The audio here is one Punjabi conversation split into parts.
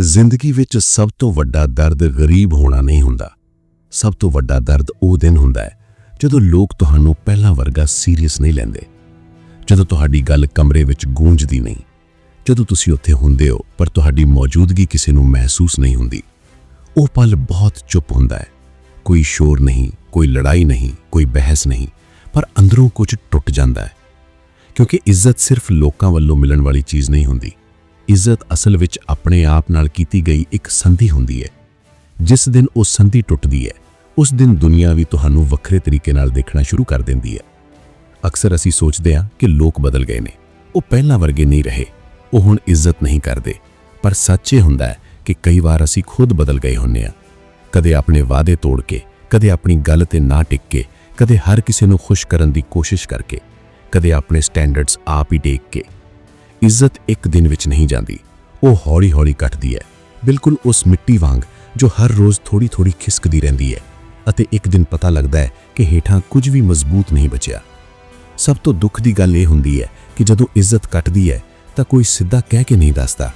ਜ਼ਿੰਦਗੀ ਵਿੱਚ ਸਭ ਤੋਂ ਵੱਡਾ ਦਰਦ ਗਰੀਬ ਹੋਣਾ ਨਹੀਂ ਹੁੰਦਾ। ਸਭ ਤੋਂ ਵੱਡਾ ਦਰਦ ਉਹ ਦਿਨ ਹੁੰਦਾ ਹੈ ਜਦੋਂ ਲੋਕ ਤੁਹਾਨੂੰ ਪਹਿਲਾਂ ਵਰਗਾ ਸੀਰੀਅਸ ਨਹੀਂ ਲੈਂਦੇ। ਜਦੋਂ ਤੁਹਾਡੀ ਗੱਲ ਕਮਰੇ ਵਿੱਚ ਗੂੰਜਦੀ ਨਹੀਂ। ਜਦੋਂ ਤੁਸੀਂ ਉੱਥੇ ਹੁੰਦੇ ਹੋ, ਪਰ ਤੁਹਾਡੀ ਮੌਜੂਦਗੀ ਕਿਸੇ ਨੂੰ ਮਹਿਸੂਸ ਨਹੀਂ ਹੁੰਦੀ। ਉਹ ਪਲ ਬਹੁਤ ਚੁੱਪ ਹੁੰਦਾ ਹੈ। ਕੋਈ ਸ਼ੋਰ ਨਹੀਂ, ਕੋਈ ਲੜਾਈ ਨਹੀਂ, ਕੋਈ ਬਹਿਸ ਨਹੀਂ, ਪਰ ਅੰਦਰੋਂ ਕੁਝ ਟੁੱਟ ਜਾਂਦਾ ਹੈ। ਕਿਉਂਕਿ ਇੱਜ਼ਤ ਸਿਰਫ ਲੋਕਾਂ ਵੱਲੋਂ ਮਿਲਣ ਵਾਲੀ ਚੀਜ਼ ਨਹੀਂ ਹੁੰਦੀ। ਇੱਜ਼ਤ ਅਸਲ ਵਿੱਚ ਆਪਣੇ ਆਪ ਨਾਲ ਕੀਤੀ ਗਈ ਇੱਕ ਸੰਧੀ ਹੁੰਦੀ ਹੈ। ਜਿਸ ਦਿਨ ਉਹ ਸੰਧੀ ਟੁੱਟਦੀ ਹੈ, ਉਸ ਦਿਨ ਦੁਨੀਆ ਵੀ ਤੁਹਾਨੂੰ ਵੱਖਰੇ ਤਰੀਕੇ ਨਾਲ ਦੇਖਣਾ ਸ਼ੁਰੂ ਕਰ ਦਿੰਦੀ ਹੈ। ਅਕਸਰ ਅਸੀਂ ਸੋਚਦੇ ਹਾਂ ਕਿ ਲੋਕ ਬਦਲ ਗਏ ਨੇ, ਉਹ ਪਹਿਲਾਂ ਵਰਗੇ ਨਹੀਂ ਰਹੇ, ਉਹ ਹੁਣ ਇੱਜ਼ਤ ਨਹੀਂ ਕਰਦੇ। ਪਰ ਸੱਚ ਇਹ ਹੁੰਦਾ ਹੈ ਕਿ ਕਈ ਵਾਰ ਅਸੀਂ ਖੁਦ ਬਦਲ ਗਏ ਹੁੰਨੇ ਆ ਕਦੇ ਆਪਣੇ ਵਾਅਦੇ ਤੋੜ ਕੇ, ਕਦੇ ਆਪਣੀ ਗੱਲ ਤੇ ਨਾ ਟਿਕ ਕੇ, ਕਦੇ ਹਰ ਕਿਸੇ ਨੂੰ ਖੁਸ਼ ਕਰਨ ਦੀ ਕੋਸ਼ਿਸ਼ ਕਰਕੇ, ਕਦੇ ਆਪਣੇ ਸਟੈਂਡਰਡਸ ਆਪ ਹੀ ਡੇਕ ਕੇ ਇੱਜ਼ਤ ਇੱਕ ਦਿਨ ਵਿੱਚ ਨਹੀਂ ਜਾਂਦੀ। ਉਹ ਹੌਲੀ-ਹੌਲੀ ਘਟਦੀ ਹੈ। ਬਿਲਕੁਲ ਉਸ ਮਿੱਟੀ ਵਾਂਗ, ਜੋ ਹਰ ਰੋਜ਼ ਥੋੜੀ-ਥੋੜੀ ਖਿਸਕਦੀ ਰਹਿੰਦੀ ਹੈ ਅਤੇ ਇੱਕ ਦਿਨ ਪਤਾ ਲੱਗਦਾ ਹੈ ਕਿ ਹੇਠਾਂ ਕੁਝ ਵੀ ਮਜ਼ਬੂਤ ਨਹੀਂ ਬਚਿਆ। ਸਭ ਤੋਂ ਦੁੱਖ ਦੀ ਗੱਲ ਇਹ ਹੁੰਦੀ ਹੈ ਕਿ ਜਦੋਂ ਇੱਜ਼ਤ ਘਟਦੀ ਹੈ, ਤਾਂ ਕੋਈ ਸਿੱਧਾ ਕਹਿ ਕੇ ਨਹੀਂ ਦੱਸਦਾ।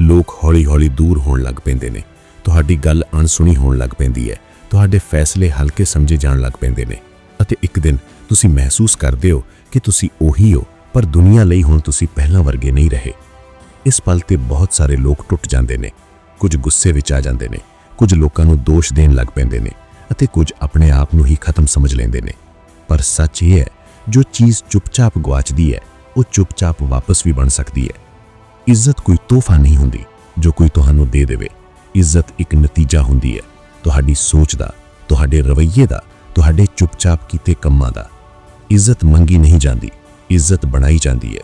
ਲੋਕ ਹੌਲੀ-ਹੌਲੀ ਦੂਰ ਹੋਣ ਲੱਗ ਪੈਂਦੇ ਨੇ। ਤੁਹਾਡੀ ਗੱਲ ਅਣਸੁਣੀ ਹੋਣ ਲੱਗ ਪੈਂਦੀ ਹੈ। ਤੁਹਾਡੇ ਫੈਸਲੇ ਹਲਕੇ ਸਮਝੇ ਜਾਣ ਲੱਗ ਪੈਂਦੇ ਨੇ। ਅਤੇ ਇੱਕ ਦਿਨ ਤੁਸੀਂ ਮਹਿਸੂਸ ਕਰਦੇ ਹੋ ਕਿ ਤੁਸੀਂ ਉਹੀ ਹੋ। ਪਰ ਦੁਨੀਆ ਲਈ ਹੁਣ ਤੁਸੀਂ ਪਹਿਲਾਂ ਵਰਗੇ ਨਹੀਂ ਰਹੇ। ਇਸ ਪਲ ਤੇ ਬਹੁਤ ਸਾਰੇ ਲੋਕ ਟੁੱਟ ਜਾਂਦੇ ਨੇ, ਕੁਝ ਗੁੱਸੇ ਵਿੱਚ ਆ ਜਾਂਦੇ ਨੇ, ਕੁਝ ਲੋਕਾਂ ਨੂੰ ਦੋਸ਼ ਦੇਣ ਲੱਗ ਪੈਂਦੇ ਨੇ ਅਤੇ ਕੁਝ ਆਪਣੇ ਆਪ ਨੂੰ ਹੀ ਖਤਮ ਸਮਝ ਲੈਂਦੇ ਨੇ। ਪਰ ਸੱਚ ਇਹ ਹੈ, ਜੋ ਚੀਜ਼ ਚੁੱਪਚਾਪ ਗਵਾਚਦੀ ਹੈ, ਉਹ ਚੁੱਪਚਾਪ ਵਾਪਸ ਵੀ ਬਣ ਸਕਦੀ ਹੈ। ਇੱਜ਼ਤ ਕੋਈ ਤੋਹਫਾ ਨਹੀਂ ਹੁੰਦੀ, ਜੋ ਕੋਈ ਤੁਹਾਨੂੰ ਦੇ ਦੇਵੇ। ਇੱਜ਼ਤ ਇੱਕ ਨਤੀਜਾ ਹੁੰਦੀ ਹੈ, ਤੁਹਾਡੀ ਸੋਚ ਦਾ, ਤੁਹਾਡੇ ਰਵੱਈਏ ਦਾ, ਤੁਹਾਡੇ ਚੁੱਪਚਾਪ ਕੀਤੇ ਕੰਮਾਂ ਦਾ। ਇੱਜ਼ਤ ਮੰਗੀ ਨਹੀਂ ਜਾਂਦੀ ਇੱਜ਼ਤ ਬਣਾਈ ਜਾਂਦੀ ਹੈ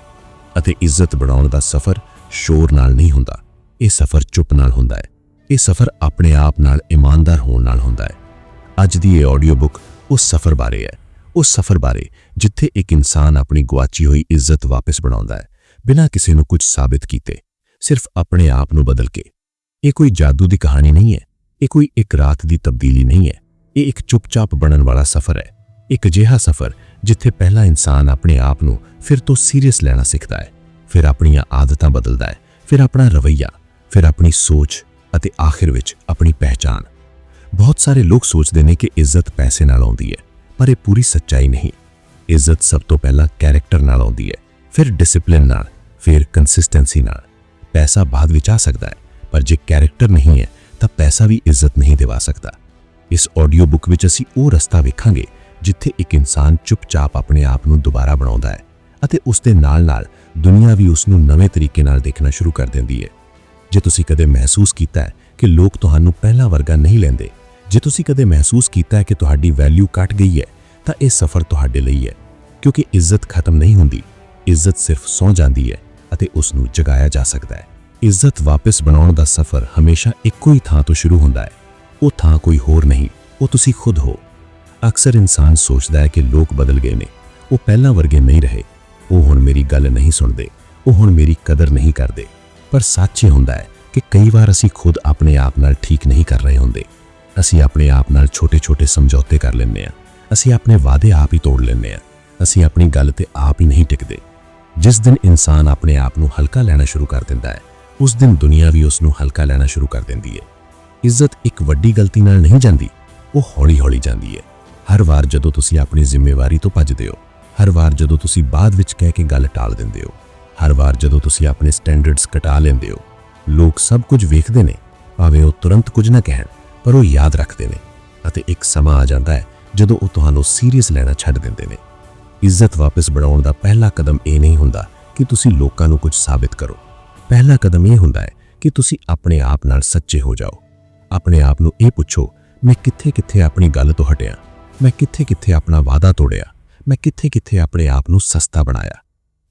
ਅਤੇ ਇੱਜ਼ਤ ਬਣਾਉਣ ਦਾ ਸਫ਼ਰ ਸ਼ੋਰ ਨਾਲ ਨਹੀਂ ਹੁੰਦਾ। ਇਹ ਸਫ਼ਰ ਚੁੱਪ ਨਾਲ ਹੁੰਦਾ ਹੈ। ਇਹ ਸਫ਼ਰ ਆਪਣੇ ਆਪ ਨਾਲ ਇਮਾਨਦਾਰ ਹੋਣ ਨਾਲ ਹੁੰਦਾ ਹੈ। ਅੱਜ ਦੀ ਇਹ ਆਡੀਓ ਬੁੱਕ ਉਸ ਸਫ਼ਰ ਬਾਰੇ ਹੈ। ਉਸ ਸਫ਼ਰ ਬਾਰੇ ਜਿੱਥੇ ਇੱਕ ਇਨਸਾਨ ਆਪਣੀ ਗਵਾਚੀ ਹੋਈ ਇੱਜ਼ਤ ਵਾਪਸ ਬਣਾਉਂਦਾ ਹੈ, ਬਿਨਾਂ ਕਿਸੇ ਨੂੰ ਕੁਝ ਸਾਬਿਤ ਕੀਤੇ, ਸਿਰਫ ਆਪਣੇ ਆਪ ਨੂੰ ਬਦਲ ਕੇ। ਇਹ ਕੋਈ ਜਾਦੂ ਦੀ ਕਹਾਣੀ ਨਹੀਂ ਹੈ। ਇਹ ਕੋਈ ਇੱਕ ਰਾਤ ਦੀ ਤਬਦੀਲੀ ਨਹੀਂ ਹੈ। ਇਹ ਇੱਕ ਚੁੱਪਚਾਪ ਬਣਨ ਵਾਲਾ ਸਫ਼ਰ ਹੈ। ਇੱਕ ਅਜਿਹਾ ਸਫ਼ਰ ਜਿੱਥੇ ਪਹਿਲਾ ਇਨਸਾਨ ਆਪਣੇ ਆਪ ਨੂੰ ਫਿਰ ਤੋਂ ਸੀਰੀਅਸ ਲੈਣਾ ਸਿੱਖਦਾ ਹੈ, ਫਿਰ ਆਪਣੀਆਂ ਆਦਤਾਂ ਬਦਲਦਾ ਹੈ, ਫਿਰ ਆਪਣਾ ਰਵੱਈਆ, ਫਿਰ ਆਪਣੀ ਸੋਚ ਅਤੇ ਆਖਿਰ ਵਿੱਚ ਆਪਣੀ ਪਹਿਚਾਨ ਬਹੁਤ ਸਾਰੇ ਲੋਕ ਸੋਚਦੇ ਨੇ ਕਿ ਇੱਜ਼ਤ ਪੈਸੇ ਨਾਲ ਆਉਂਦੀ ਹੈ, ਪਰ ਇਹ ਪੂਰੀ ਸੱਚਾਈ ਨਹੀਂ। ਇੱਜ਼ਤ ਸਭ ਤੋਂ ਪਹਿਲਾਂ ਕੈਰੈਕਟਰ ਨਾਲ ਆਉਂਦੀ ਹੈ, ਫਿਰ ਡਿਸਪਲਿਨ ਨਾਲ, ਫਿਰ ਕੰਸਿਸਟੈਂਸੀ ਨਾਲ। ਪੈਸਾ ਬਾਅਦ ਵਿੱਚ ਆ ਸਕਦਾ ਹੈ, ਪਰ ਜੇ ਕੈਰੈਕਟਰ ਨਹੀਂ ਹੈ, ਤਾਂ ਪੈਸਾ ਵੀ ਇੱਜ਼ਤ ਨਹੀਂ ਦਿਵਾ ਸਕਦਾ। ਇਸ ਆਡੀਓ ਬੁੱਕ ਵਿੱਚ ਅਸੀਂ ਉਹ ਰਸਤਾ ਵੇਖਾਂਗੇ ਜਿੱਥੇ ਇੱਕ ਇਨਸਾਨ ਚੁੱਪਚਾਪ ਆਪਣੇ ਆਪ ਨੂੰ ਦੁਬਾਰਾ ਬਣਾਉਂਦਾ ਹੈ ਅਤੇ ਉਸ ਦੇ ਨਾਲ-ਨਾਲ ਦੁਨੀਆ ਵੀ ਉਸ ਨੂੰ ਨਵੇਂ ਤਰੀਕੇ ਨਾਲ ਦੇਖਣਾ ਸ਼ੁਰੂ ਕਰ ਦਿੰਦੀ ਹੈ। ਜੇ ਤੁਸੀਂ ਕਦੇ ਮਹਿਸੂਸ ਕੀਤਾ ਹੈ ਕਿ ਲੋਕ ਤੁਹਾਨੂੰ ਪਹਿਲਾਂ ਵਰਗਾ ਨਹੀਂ ਲੈਂਦੇ, ਜੇ ਤੁਸੀਂ ਕਦੇ ਮਹਿਸੂਸ ਕੀਤਾ ਹੈ ਕਿ ਤੁਹਾਡੀ ਵੈਲਿਊ ਘਟ ਗਈ ਹੈ, ਤਾਂ ਇਹ ਸਫ਼ਰ ਤੁਹਾਡੇ ਲਈ ਹੈ, ਕਿਉਂਕਿ ਇੱਜ਼ਤ ਖਤਮ ਨਹੀਂ ਹੁੰਦੀ। ਇੱਜ਼ਤ ਸਿਰਫ ਸੌ ਜਾਂਦੀ ਹੈ ਅਤੇ ਉਸ ਨੂੰ ਜਗਾਇਆ ਜਾ ਸਕਦਾ ਹੈ। ਇੱਜ਼ਤ ਵਾਪਸ ਬਣਾਉਣ ਦਾ ਸਫ਼ਰ ਹਮੇਸ਼ਾ ਇੱਕੋ ਹੀ ਥਾਂ ਤੋਂ ਸ਼ੁਰੂ ਹੁੰਦਾ ਹੈ। ਉਹ ਥਾਂ ਕੋਈ ਹੋਰ ਨਹੀਂ, ਉਹ ਤੁਸੀਂ ਖੁਦ ਹੋ। ਅਕਸਰ ਇਨਸਾਨ ਸੋਚਦਾ ਹੈ ਕਿ ਲੋਕ ਬਦਲ ਗਏ ਨੇ। ਉਹ ਪਹਿਲਾਂ ਵਰਗੇ ਨਹੀਂ ਰਹੇ। ਉਹ ਹੁਣ ਮੇਰੀ ਗੱਲ ਨਹੀਂ ਸੁਣਦੇ। ਉਹ ਹੁਣ ਮੇਰੀ ਕਦਰ ਨਹੀਂ ਕਰਦੇ। ਪਰ ਸੱਚ ਇਹ ਹੁੰਦਾ ਹੈ ਕਿ ਕਈ ਵਾਰ ਅਸੀਂ ਖੁਦ ਆਪਣੇ ਆਪ ਨਾਲ ਠੀਕ ਨਹੀਂ ਕਰ ਰਹੇ ਹੁੰਦੇ। ਅਸੀਂ ਆਪਣੇ ਆਪ ਨਾਲ ਛੋਟੇ-ਛੋਟੇ ਸਮਝੌਤੇ ਕਰ ਲੈਂਦੇ ਹਾਂ। ਅਸੀਂ ਆਪਣੇ ਵਾਅਦੇ ਆਪ ਹੀ ਤੋੜ ਲੈਂਦੇ ਹਾਂ। ਅਸੀਂ ਆਪਣੀ ਗੱਲ ਤੇ ਆਪ ਹੀ ਨਹੀਂ ਟਿਕਦੇ। ਜਿਸ ਦਿਨ ਇਨਸਾਨ ਆਪਣੇ ਆਪ ਨੂੰ ਹਲਕਾ ਲੈਣਾ ਸ਼ੁਰੂ ਕਰ ਦਿੰਦਾ ਹੈ, ਉਸ ਦਿਨ ਦੁਨੀਆ ਵੀ ਉਸ ਨੂੰ ਹਲਕਾ ਲੈਣਾ ਸ਼ੁਰੂ ਕਰ ਦਿੰਦੀ ਹੈ। ਇੱਜ਼ਤ ਇੱਕ ਵੱਡੀ ਗਲਤੀ ਨਾਲ ਨਹੀਂ ਜਾਂਦੀ। ਉਹ ਹੌਲੀ-ਹੌਲੀ ਜਾਂਦੀ ਹੈ। ਹਰ ਵਾਰ ਜਦੋਂ ਤੁਸੀਂ ਆਪਣੀ ਜ਼ਿੰਮੇਵਾਰੀ ਤੋਂ ਭੱਜਦੇ ਹੋ, ਹਰ ਵਾਰ ਜਦੋਂ ਤੁਸੀਂ ਬਾਅਦ ਵਿੱਚ ਕਹਿ ਕੇ ਗੱਲ ਟਾਲ ਦਿੰਦੇ ਹੋ, ਹਰ ਵਾਰ ਜਦੋਂ ਤੁਸੀਂ ਆਪਣੇ ਸਟੈਂਡਰਡਸ ਘਟਾ ਲੈਂਦੇ ਹੋ, ਲੋਕ ਸਭ ਕੁਝ ਵੇਖਦੇ ਨੇ, ਭਾਵੇਂ ਉਹ ਤੁਰੰਤ ਕੁਝ ਨਾ ਕਹਿਣ, ਪਰ ਉਹ ਯਾਦ ਰੱਖਦੇ ਨੇ ਅਤੇ ਇੱਕ ਸਮਾਂ ਆ ਜਾਂਦਾ ਹੈ ਜਦੋਂ ਉਹ ਤੁਹਾਨੂੰ ਸੀਰੀਅਸ ਲੈਣਾ ਛੱਡ ਦਿੰਦੇ ਨੇ। ਇੱਜ਼ਤ ਵਾਪਸ ਬਣਾਉਣ ਦਾ ਪਹਿਲਾ ਕਦਮ ਇਹ ਨਹੀਂ ਹੁੰਦਾ ਕਿ ਤੁਸੀਂ ਲੋਕਾਂ ਨੂੰ ਕੁਝ ਸਾਬਿਤ ਕਰੋ। ਪਹਿਲਾ ਕਦਮ ਇਹ ਹੁੰਦਾ ਹੈ ਕਿ ਤੁਸੀਂ ਆਪਣੇ ਆਪ ਨਾਲ ਸੱਚੇ ਹੋ ਜਾਓ। ਆਪਣੇ ਆਪ ਨੂੰ ਇਹ ਪੁੱਛੋ, ਮੈਂ ਕਿੱਥੇ-ਕਿੱਥੇ ਆਪਣੀ ਗੱਲ ਤੋਂ ਹਟਿਆ? ਮੈਂ ਕਿੱਥੇ-ਕਿੱਥੇ ਆਪਣਾ ਵਾਅਦਾ ਤੋੜਿਆ? ਮੈਂ ਕਿੱਥੇ-ਕਿੱਥੇ ਆਪਣੇ ਆਪ ਨੂੰ ਸਸਤਾ ਬਣਾਇਆ?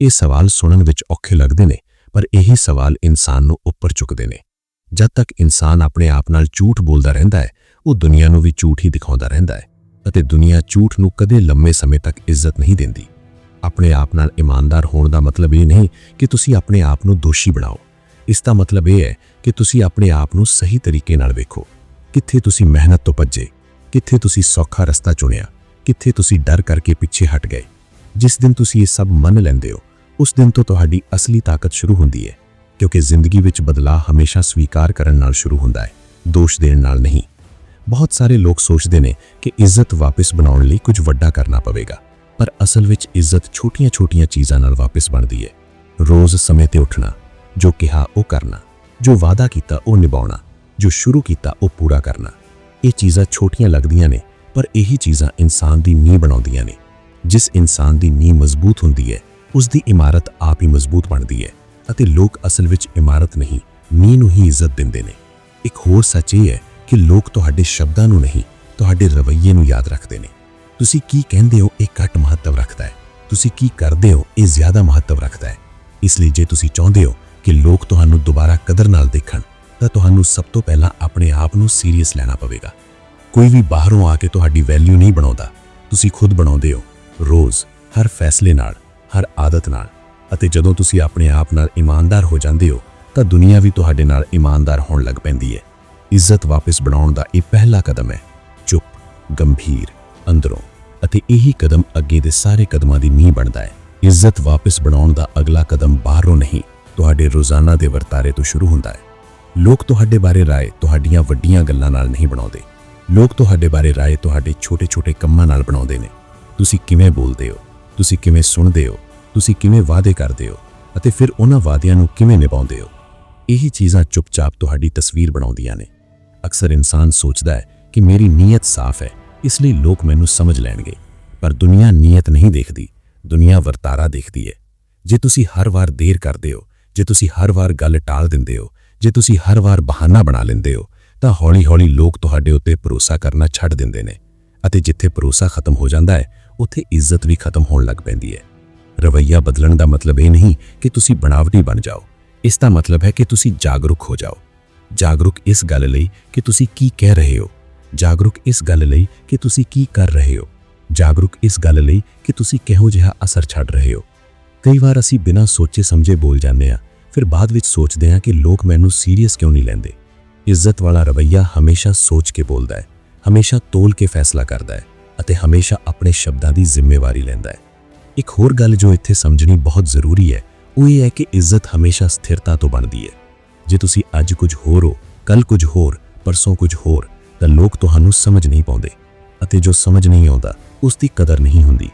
ਇਹ ਸਵਾਲ ਸੁਣਨ ਵਿੱਚ ਔਖੇ ਲੱਗਦੇ ਨੇ, ਪਰ ਇਹੀ ਸਵਾਲ ਇਨਸਾਨ ਨੂੰ ਉੱਪਰ ਚੁੱਕਦੇ ਨੇ। ਜਦ ਤੱਕ ਇਨਸਾਨ ਆਪਣੇ ਆਪ ਨਾਲ ਝੂਠ ਬੋਲਦਾ ਰਹਿੰਦਾ ਹੈ, ਉਹ ਦੁਨੀਆ ਨੂੰ ਵੀ ਝੂਠ ਹੀ ਦਿਖਾਉਂਦਾ ਰਹਿੰਦਾ ਹੈ ਅਤੇ ਦੁਨੀਆ ਝੂਠ ਨੂੰ ਕਦੇ ਲੰਮੇ ਸਮੇਂ ਤੱਕ ਇੱਜ਼ਤ ਨਹੀਂ ਦਿੰਦੀ। ਆਪਣੇ ਆਪ ਨਾਲ ਇਮਾਨਦਾਰ ਹੋਣ ਦਾ ਮਤਲਬ ਇਹ ਨਹੀਂ ਕਿ ਤੁਸੀਂ ਆਪਣੇ ਆਪ ਨੂੰ ਦੋਸ਼ੀ ਬਣਾਓ। ਇਸ ਦਾ ਮਤਲਬ ਇਹ ਹੈ ਕਿ ਤੁਸੀਂ ਆਪਣੇ ਆਪ ਨੂੰ ਸਹੀ ਤਰੀਕੇ ਨਾਲ ਵੇਖੋ। ਕਿੱਥੇ ਤੁਸੀਂ ਮਿਹਨਤ ਤੋਂ ਭੱਜੇ ਕਿੱਥੇ ਤੁਸੀਂ ਸੌਖਾ ਰਸਤਾ ਚੁਣਿਆ? ਕਿੱਥੇ ਤੁਸੀਂ ਡਰ ਕਰਕੇ ਪਿੱਛੇ ਹਟ ਗਏ? ਜਿਸ ਦਿਨ ਤੁਸੀਂ ਇਹ ਸਭ ਮੰਨ ਲੈਂਦੇ ਹੋ, ਉਸ ਦਿਨ ਤੋਂ ਤੁਹਾਡੀ ਅਸਲੀ ਤਾਕਤ ਸ਼ੁਰੂ ਹੁੰਦੀ ਹੈ, ਕਿਉਂਕਿ ਜ਼ਿੰਦਗੀ ਵਿੱਚ ਬਦਲਾਅ ਹਮੇਸ਼ਾ ਸਵੀਕਾਰ ਕਰਨ ਨਾਲ ਸ਼ੁਰੂ ਹੁੰਦਾ ਹੈ, ਦੋਸ਼ ਦੇਣ ਨਾਲ ਨਹੀਂ। ਬਹੁਤ ਸਾਰੇ ਲੋਕ ਸੋਚਦੇ ਨੇ ਕਿ ਇੱਜ਼ਤ ਵਾਪਸ ਬਣਾਉਣ ਲਈ ਕੁਝ ਵੱਡਾ ਕਰਨਾ ਪਵੇਗਾ, ਪਰ ਅਸਲ ਵਿੱਚ ਇੱਜ਼ਤ ਛੋਟੀਆਂ-ਛੋਟੀਆਂ ਚੀਜ਼ਾਂ ਨਾਲ ਵਾਪਸ ਬਣਦੀ ਹੈ। ਰੋਜ਼ ਸਮੇਂ ਤੇ ਉੱਠਣਾ, ਜੋ ਕਿਹਾ ਉਹ ਕਰਨਾ, ਜੋ ਵਾਅਦਾ ਕੀਤਾ ਉਹ ਨਿਭਾਉਣਾ, ਜੋ ਸ਼ੁਰੂ ਕੀਤਾ ਉਹ ਪੂਰਾ ਕਰਨਾ। ਇਹ ਚੀਜ਼ਾਂ ਛੋਟੀਆਂ ਲੱਗਦੀਆਂ ਨੇ, ਪਰ ਇਹੀ ਚੀਜ਼ਾਂ ਇਨਸਾਨ ਦੀ ਨੀਂਹ ਬਣਾਉਂਦੀਆਂ ਨੇ। ਜਿਸ ਇਨਸਾਨ ਦੀ ਨੀਂਹ ਮਜ਼ਬੂਤ ਹੁੰਦੀ ਹੈ ਉਸ ਦੀ ਇਮਾਰਤ ਆਪ ਹੀ ਮਜ਼ਬੂਤ ਬਣਦੀ ਹੈ ਅਤੇ ਲੋਕ ਅਸਲ ਵਿੱਚ ਇਮਾਰਤ ਨਹੀਂ, ਨੀਂਹ ਨੂੰ ਹੀ ਇੱਜ਼ਤ ਦਿੰਦੇ ਨੇ। ਇੱਕ ਹੋਰ ਸੱਚ ਇਹ ਹੈ ਕਿ ਲੋਕ ਤੁਹਾਡੇ ਸ਼ਬਦਾਂ ਨੂੰ ਨਹੀਂ, ਤੁਹਾਡੇ ਰਵੱਈਏ ਨੂੰ ਯਾਦ ਰੱਖਦੇ ਨੇ। ਤੁਸੀਂ ਕੀ ਕਹਿੰਦੇ ਹੋ ਇਹ ਘੱਟ ਮਹੱਤਵ ਰੱਖਦਾ ਹੈ? ਤੁਸੀਂ ਕੀ ਕਰਦੇ ਹੋ ਇਹ ਜ਼ਿਆਦਾ ਮਹੱਤਵ ਰੱਖਦਾ ਹੈ? ਇਸ ਲਈ ਜੇ ਤੁਸੀਂ ਚਾਹੁੰਦੇ ਹੋ ਕਿ ਲੋਕ ਤੁਹਾਨੂੰ ਦੁਬਾਰਾ ਕਦਰ ਨਾਲ ਦੇਖਣ ਤਾਂ ਤੁਹਾਨੂੰ ਸਭ ਤੋਂ ਪਹਿਲਾਂ ਆਪਣੇ ਆਪ ਨੂੰ ਸੀਰੀਅਸ ਲੈਣਾ ਪਵੇਗਾ। ਕੋਈ ਵੀ ਬਾਹਰੋਂ ਆ ਕੇ ਤੁਹਾਡੀ ਵੈਲਿਊ ਨਹੀਂ ਬਣਾਉਂਦਾ। ਤੁਸੀਂ ਖੁਦ ਬਣਾਉਂਦੇ ਹੋ। ਰੋਜ਼, ਹਰ ਫੈਸਲੇ ਨਾਲ, ਹਰ ਆਦਤ ਨਾਲ। ਅਤੇ ਜਦੋਂ ਤੁਸੀਂ ਆਪਣੇ ਆਪ ਨਾਲ ਇਮਾਨਦਾਰ ਹੋ ਜਾਂਦੇ ਹੋ, ਤਾਂ ਦੁਨੀਆ ਵੀ ਤੁਹਾਡੇ ਨਾਲ ਇਮਾਨਦਾਰ ਹੋਣ ਲੱਗ ਪੈਂਦੀ ਹੈ। ਇੱਜ਼ਤ ਵਾਪਸ ਬਣਾਉਣ ਦਾ ਇਹ ਪਹਿਲਾ ਕਦਮ ਹੈ। ਚੁੱਪ, ਗੰਭੀਰ, ਅੰਦਰੋਂ। ਅਤੇ ਇਹੀ ਕਦਮ ਅੱਗੇ ਦੇ ਸਾਰੇ ਕਦਮਾਂ ਦੀ ਨੀਂਹ ਬਣਦਾ ਹੈ। ਇੱਜ਼ਤ ਵਾਪਸ ਬਣਾਉਣ ਦਾ ਅਗਲਾ ਕਦਮ ਬਾਹਰੋਂ ਨਹੀਂ, ਤੁਹਾਡੇ ਰੋਜ਼ਾਨਾ ਦੇ ਵਰਤਾਰੇ ਤੋਂ ਸ਼ੁਰੂ ਹੁੰਦਾ ਹੈ। ਲੋਕ ਤੁਹਾਡੇ ਬਾਰੇ ਰਾਏ ਤੁਹਾਡੀਆਂ ਵੱਡੀਆਂ ਗੱਲਾਂ ਨਾਲ ਨਹੀਂ ਬਣਾਉਂਦੇ। ਲੋਕ ਤੁਹਾਡੇ ਬਾਰੇ ਰਾਏ ਤੁਹਾਡੇ ਛੋਟੇ-ਛੋਟੇ ਕੰਮਾਂ ਨਾਲ ਬਣਾਉਂਦੇ ਨੇ। ਤੁਸੀਂ ਕਿਵੇਂ ਬੋਲਦੇ ਹੋ? ਤੁਸੀਂ ਕਿਵੇਂ ਸੁਣਦੇ ਹੋ? ਤੁਸੀਂ ਕਿਵੇਂ ਵਾਅਦੇ ਕਰਦੇ ਹੋ? ਅਤੇ ਫਿਰ ਉਹਨਾਂ ਵਾਅਦਿਆਂ ਨੂੰ ਕਿਵੇਂ ਨਿਭਾਉਂਦੇ ਹੋ? ਇਹੀ ਚੀਜ਼ਾਂ ਚੁੱਪਚਾਪ ਤੁਹਾਡੀ ਤਸਵੀਰ ਬਣਾਉਂਦੀਆਂ ਨੇ। ਅਕਸਰ ਇਨਸਾਨ ਸੋਚਦਾ ਹੈ ਕਿ ਮੇਰੀ ਨੀਅਤ ਸਾਫ਼ ਹੈ, ਇਸ ਲਈ ਲੋਕ ਮੈਨੂੰ ਸਮਝ ਲੈਣਗੇ। ਪਰ ਦੁਨੀਆ ਨੀਅਤ ਨਹੀਂ ਦੇਖਦੀ, ਦੁਨੀਆ ਵਰਤਾਰਾ ਦੇਖਦੀ ਹੈ। ਜੇ ਤੁਸੀਂ ਹਰ ਵਾਰ ਦੇਰ ਕਰਦੇ ਹੋ, ਜੇ ਤੁਸੀਂ ਹਰ ਵਾਰ ਗੱਲ ਟਾਲ ਦਿੰਦੇ ਹੋ ਜੇ ਤੁਸੀਂ ਹਰ ਵਾਰ ਬਹਾਨਾ ਬਣਾ ਲੈਂਦੇ ਹੋ, ਤਾਂ ਹੌਲੀ-ਹੌਲੀ ਲੋਕ ਤੁਹਾਡੇ ਉੱਤੇ ਭਰੋਸਾ ਕਰਨਾ ਛੱਡ ਦਿੰਦੇ ਨੇ ਅਤੇ ਜਿੱਥੇ ਭਰੋਸਾ ਖਤਮ ਹੋ ਜਾਂਦਾ ਹੈ, ਉੱਥੇ ਇੱਜ਼ਤ ਵੀ ਖਤਮ ਹੋਣ ਲੱਗ ਪੈਂਦੀ ਹੈ। ਰਵੱਈਆ ਬਦਲਣ ਦਾ ਮਤਲਬ ਇਹ ਨਹੀਂ ਕਿ ਤੁਸੀਂ ਬਣਾਵਟੀ ਬਣ ਜਾਓ। ਇਸ ਦਾ ਮਤਲਬ ਹੈ ਕਿ ਤੁਸੀਂ ਜਾਗਰੂਕ ਹੋ ਜਾਓ। ਜਾਗਰੂਕ ਇਸ ਗੱਲ ਲਈ ਕਿ ਤੁਸੀਂ ਕੀ ਕਹਿ ਰਹੇ ਹੋ। ਜਾਗਰੂਕ ਇਸ ਗੱਲ ਲਈ ਕਿ ਤੁਸੀਂ ਕੀ ਕਰ ਰਹੇ ਹੋ। ਜਾਗਰੂਕ ਇਸ ਗੱਲ ਲਈ ਕਿ ਤੁਸੀਂ ਕਿਹੋ ਜਿਹਾ ਅਸਰ ਛੱਡ ਰਹੇ ਹੋ। ਕਈ ਵਾਰ ਅਸੀਂ ਬਿਨਾਂ ਸੋਚੇ ਸਮਝੇ ਬੋਲ ਜਾਂਦੇ ਹਾਂ ਫਿਰ ਬਾਅਦ ਵਿੱਚ ਸੋਚਦੇ ਹਾਂ ਕਿ ਲੋਕ ਮੈਨੂੰ ਸੀਰੀਅਸ ਕਿਉਂ ਨਹੀਂ ਲੈਂਦੇ। ਇੱਜ਼ਤ ਵਾਲਾ ਰਵੱਈਆ ਹਮੇਸ਼ਾ ਸੋਚ ਕੇ ਬੋਲਦਾ ਹੈ, ਹਮੇਸ਼ਾ ਤੋਲ ਕੇ ਫੈਸਲਾ ਕਰਦਾ ਹੈ ਅਤੇ ਹਮੇਸ਼ਾ ਆਪਣੇ ਸ਼ਬਦਾਂ ਦੀ ਜ਼ਿੰਮੇਵਾਰੀ ਲੈਂਦਾ ਹੈ। ਇੱਕ ਹੋਰ ਗੱਲ ਜੋ ਇੱਥੇ ਸਮਝਣੀ ਬਹੁਤ ਜ਼ਰੂਰੀ ਹੈ, ਉਹ ਇਹ ਹੈ ਕਿ ਇੱਜ਼ਤ ਹਮੇਸ਼ਾ ਸਥਿਰਤਾ ਤੋਂ ਬਣਦੀ ਹੈ। ਜੇ ਤੁਸੀਂ ਅੱਜ ਕੁਝ ਹੋਰ ਹੋ, ਕੱਲ ਕੁਝ ਹੋਰ, ਪਰਸੋਂ ਕੁਝ ਹੋਰ, ਤਾਂ ਲੋਕ ਤੁਹਾਨੂੰ ਸਮਝ ਨਹੀਂ ਪਾਉਂਦੇ ਅਤੇ ਜੋ ਸਮਝ ਨਹੀਂ ਆਉਂਦਾ, ਉਸ ਦੀ ਕਦਰ ਨਹੀਂ ਹੁੰਦੀ।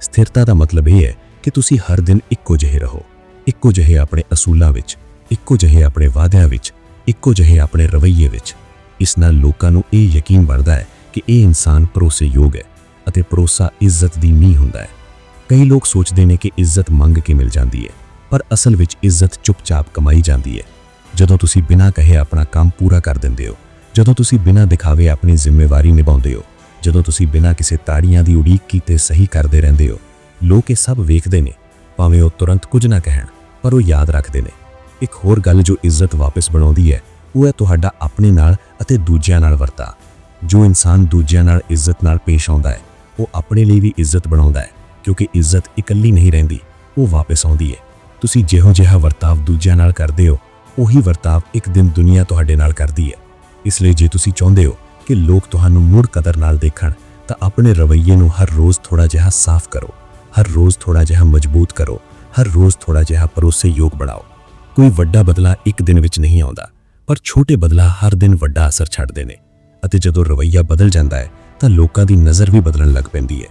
ਸਥਿਰਤਾ ਦਾ ਮਤਲਬ ਇਹ ਹੈ ਕਿ ਤੁਸੀਂ ਹਰ ਦਿਨ ਇੱਕੋ ਜਿਹੇ ਰਹੋ। ਇੱਕੋ ਜਿਹੇ ਆਪਣੇ ਅਸੂਲਾਂ ਵਿੱਚ, ਇੱਕੋ ਜਿਹੇ ਆਪਣੇ ਵਾਅਦਿਆਂ ਵਿੱਚ, ਇੱਕੋ ਜਿਹੇ ਆਪਣੇ ਰਵੱਈਏ ਵਿੱਚ। ਇਸ ਨਾਲ ਲੋਕਾਂ ਨੂੰ ਇਹ ਯਕੀਨ ਬਣਦਾ ਹੈ ਕਿ ਇਹ ਇਨਸਾਨ ਭਰੋਸੇਯੋਗ ਹੈ ਅਤੇ ਭਰੋਸਾ ਇੱਜ਼ਤ ਦੀ ਨੀਂਹ ਹੁੰਦਾ ਹੈ। ਕਈ ਲੋਕ ਸੋਚਦੇ ਨੇ ਕਿ ਇੱਜ਼ਤ ਮੰਗ ਕੇ ਮਿਲ ਜਾਂਦੀ ਹੈ, ਪਰ ਅਸਲ ਵਿੱਚ ਇੱਜ਼ਤ ਚੁੱਪਚਾਪ ਕਮਾਈ ਜਾਂਦੀ ਹੈ। ਜਦੋਂ ਤੁਸੀਂ ਬਿਨਾਂ ਕਹੇ ਆਪਣਾ ਕੰਮ ਪੂਰਾ ਕਰ ਦਿੰਦੇ ਹੋ, ਜਦੋਂ ਤੁਸੀਂ ਬਿਨਾਂ ਦਿਖਾਵੇ ਆਪਣੀ ਜ਼ਿੰਮੇਵਾਰੀ ਨਿਭਾਉਂਦੇ ਹੋ, ਜਦੋਂ ਤੁਸੀਂ ਬਿਨਾਂ ਕਿਸੇ ਤਾੜੀਆਂ ਦੀ ਉਡੀਕ ਕੀਤੇ ਸਹੀ ਕਰਦੇ ਰਹਿੰਦੇ ਹੋ, ਲੋਕ ਇਹ ਸਭ ਵੇਖਦੇ ਨੇ ਭਾਵੇਂ ਉਹ ਤੁਰੰਤ ਕੁਝ ਨਾ ਕਹਿਣ, ਪਰ ਉਹ ਯਾਦ ਰੱਖਦੇ ਨੇ। ਇੱਕ ਹੋਰ ਗੱਲ ਜੋ ਇੱਜ਼ਤ ਵਾਪਸ ਬਣਾਉਂਦੀ ਹੈ, ਉਹ ਹੈ ਤੁਹਾਡਾ ਆਪਣੇ ਨਾਲ ਅਤੇ ਦੂਜਿਆਂ ਨਾਲ ਵਰਤਾ। ਜੋ ਇਨਸਾਨ ਦੂਜਿਆਂ ਨਾਲ ਇੱਜ਼ਤ ਨਾਲ ਪੇਸ਼ ਆਉਂਦਾ ਹੈ, ਉਹ ਆਪਣੇ ਲਈ ਵੀ ਇੱਜ਼ਤ ਬਣਾਉਂਦਾ ਹੈ, ਕਿਉਂਕਿ ਇੱਜ਼ਤ ਇਕੱਲੀ ਨਹੀਂ ਰਹਿੰਦੀ, ਉਹ ਵਾਪਸ ਆਉਂਦੀ ਹੈ। ਤੁਸੀਂ ਜਿਹੋ ਜਿਹਾ ਵਰਤਾਵ ਦੂਜਿਆਂ ਨਾਲ ਕਰਦੇ ਹੋ, ਉਹੀ ਵਰਤਾਵ ਇੱਕ ਦਿਨ ਦੁਨੀਆ ਤੁਹਾਡੇ ਨਾਲ ਕਰਦੀ ਹੈ। ਇਸ ਲਈ ਜੇ ਤੁਸੀਂ ਚਾਹੁੰਦੇ ਹੋ ਕਿ ਲੋਕ ਤੁਹਾਨੂੰ ਮੁੜ ਕਦਰ ਨਾਲ ਦੇਖਣ, ਤਾਂ ਆਪਣੇ ਰਵੱਈਏ ਨੂੰ ਹਰ ਰੋਜ਼ ਥੋੜਾ ਜਿਹਾ ਸਾਫ਼ ਕਰੋ। ਹਰ ਰੋਜ਼ ਥੋੜਾ ਜਿਹਾ ਮਜ਼ਬੂਤ ਕਰੋ, ਹਰ ਰੋਜ਼ ਥੋੜਾ ਜਿਹਾ ਭਰੋਸੇਯੋਗ ਬਣਾਓ। ਕੋਈ ਵੱਡਾ ਬਦਲਾ ਇੱਕ ਦਿਨ ਵਿੱਚ ਨਹੀਂ ਆਉਂਦਾ, ਪਰ ਛੋਟੇ ਬਦਲਾ ਹਰ ਦਿਨ ਵੱਡਾ ਅਸਰ ਛੱਡਦੇ ਨੇ। ਅਤੇ ਜਦੋਂ ਰਵੱਈਆ ਬਦਲ ਜਾਂਦਾ ਹੈ, ਤਾਂ ਲੋਕਾਂ ਦੀ ਨਜ਼ਰ ਵੀ ਬਦਲਣ ਲੱਗ ਪੈਂਦੀ ਹੈ।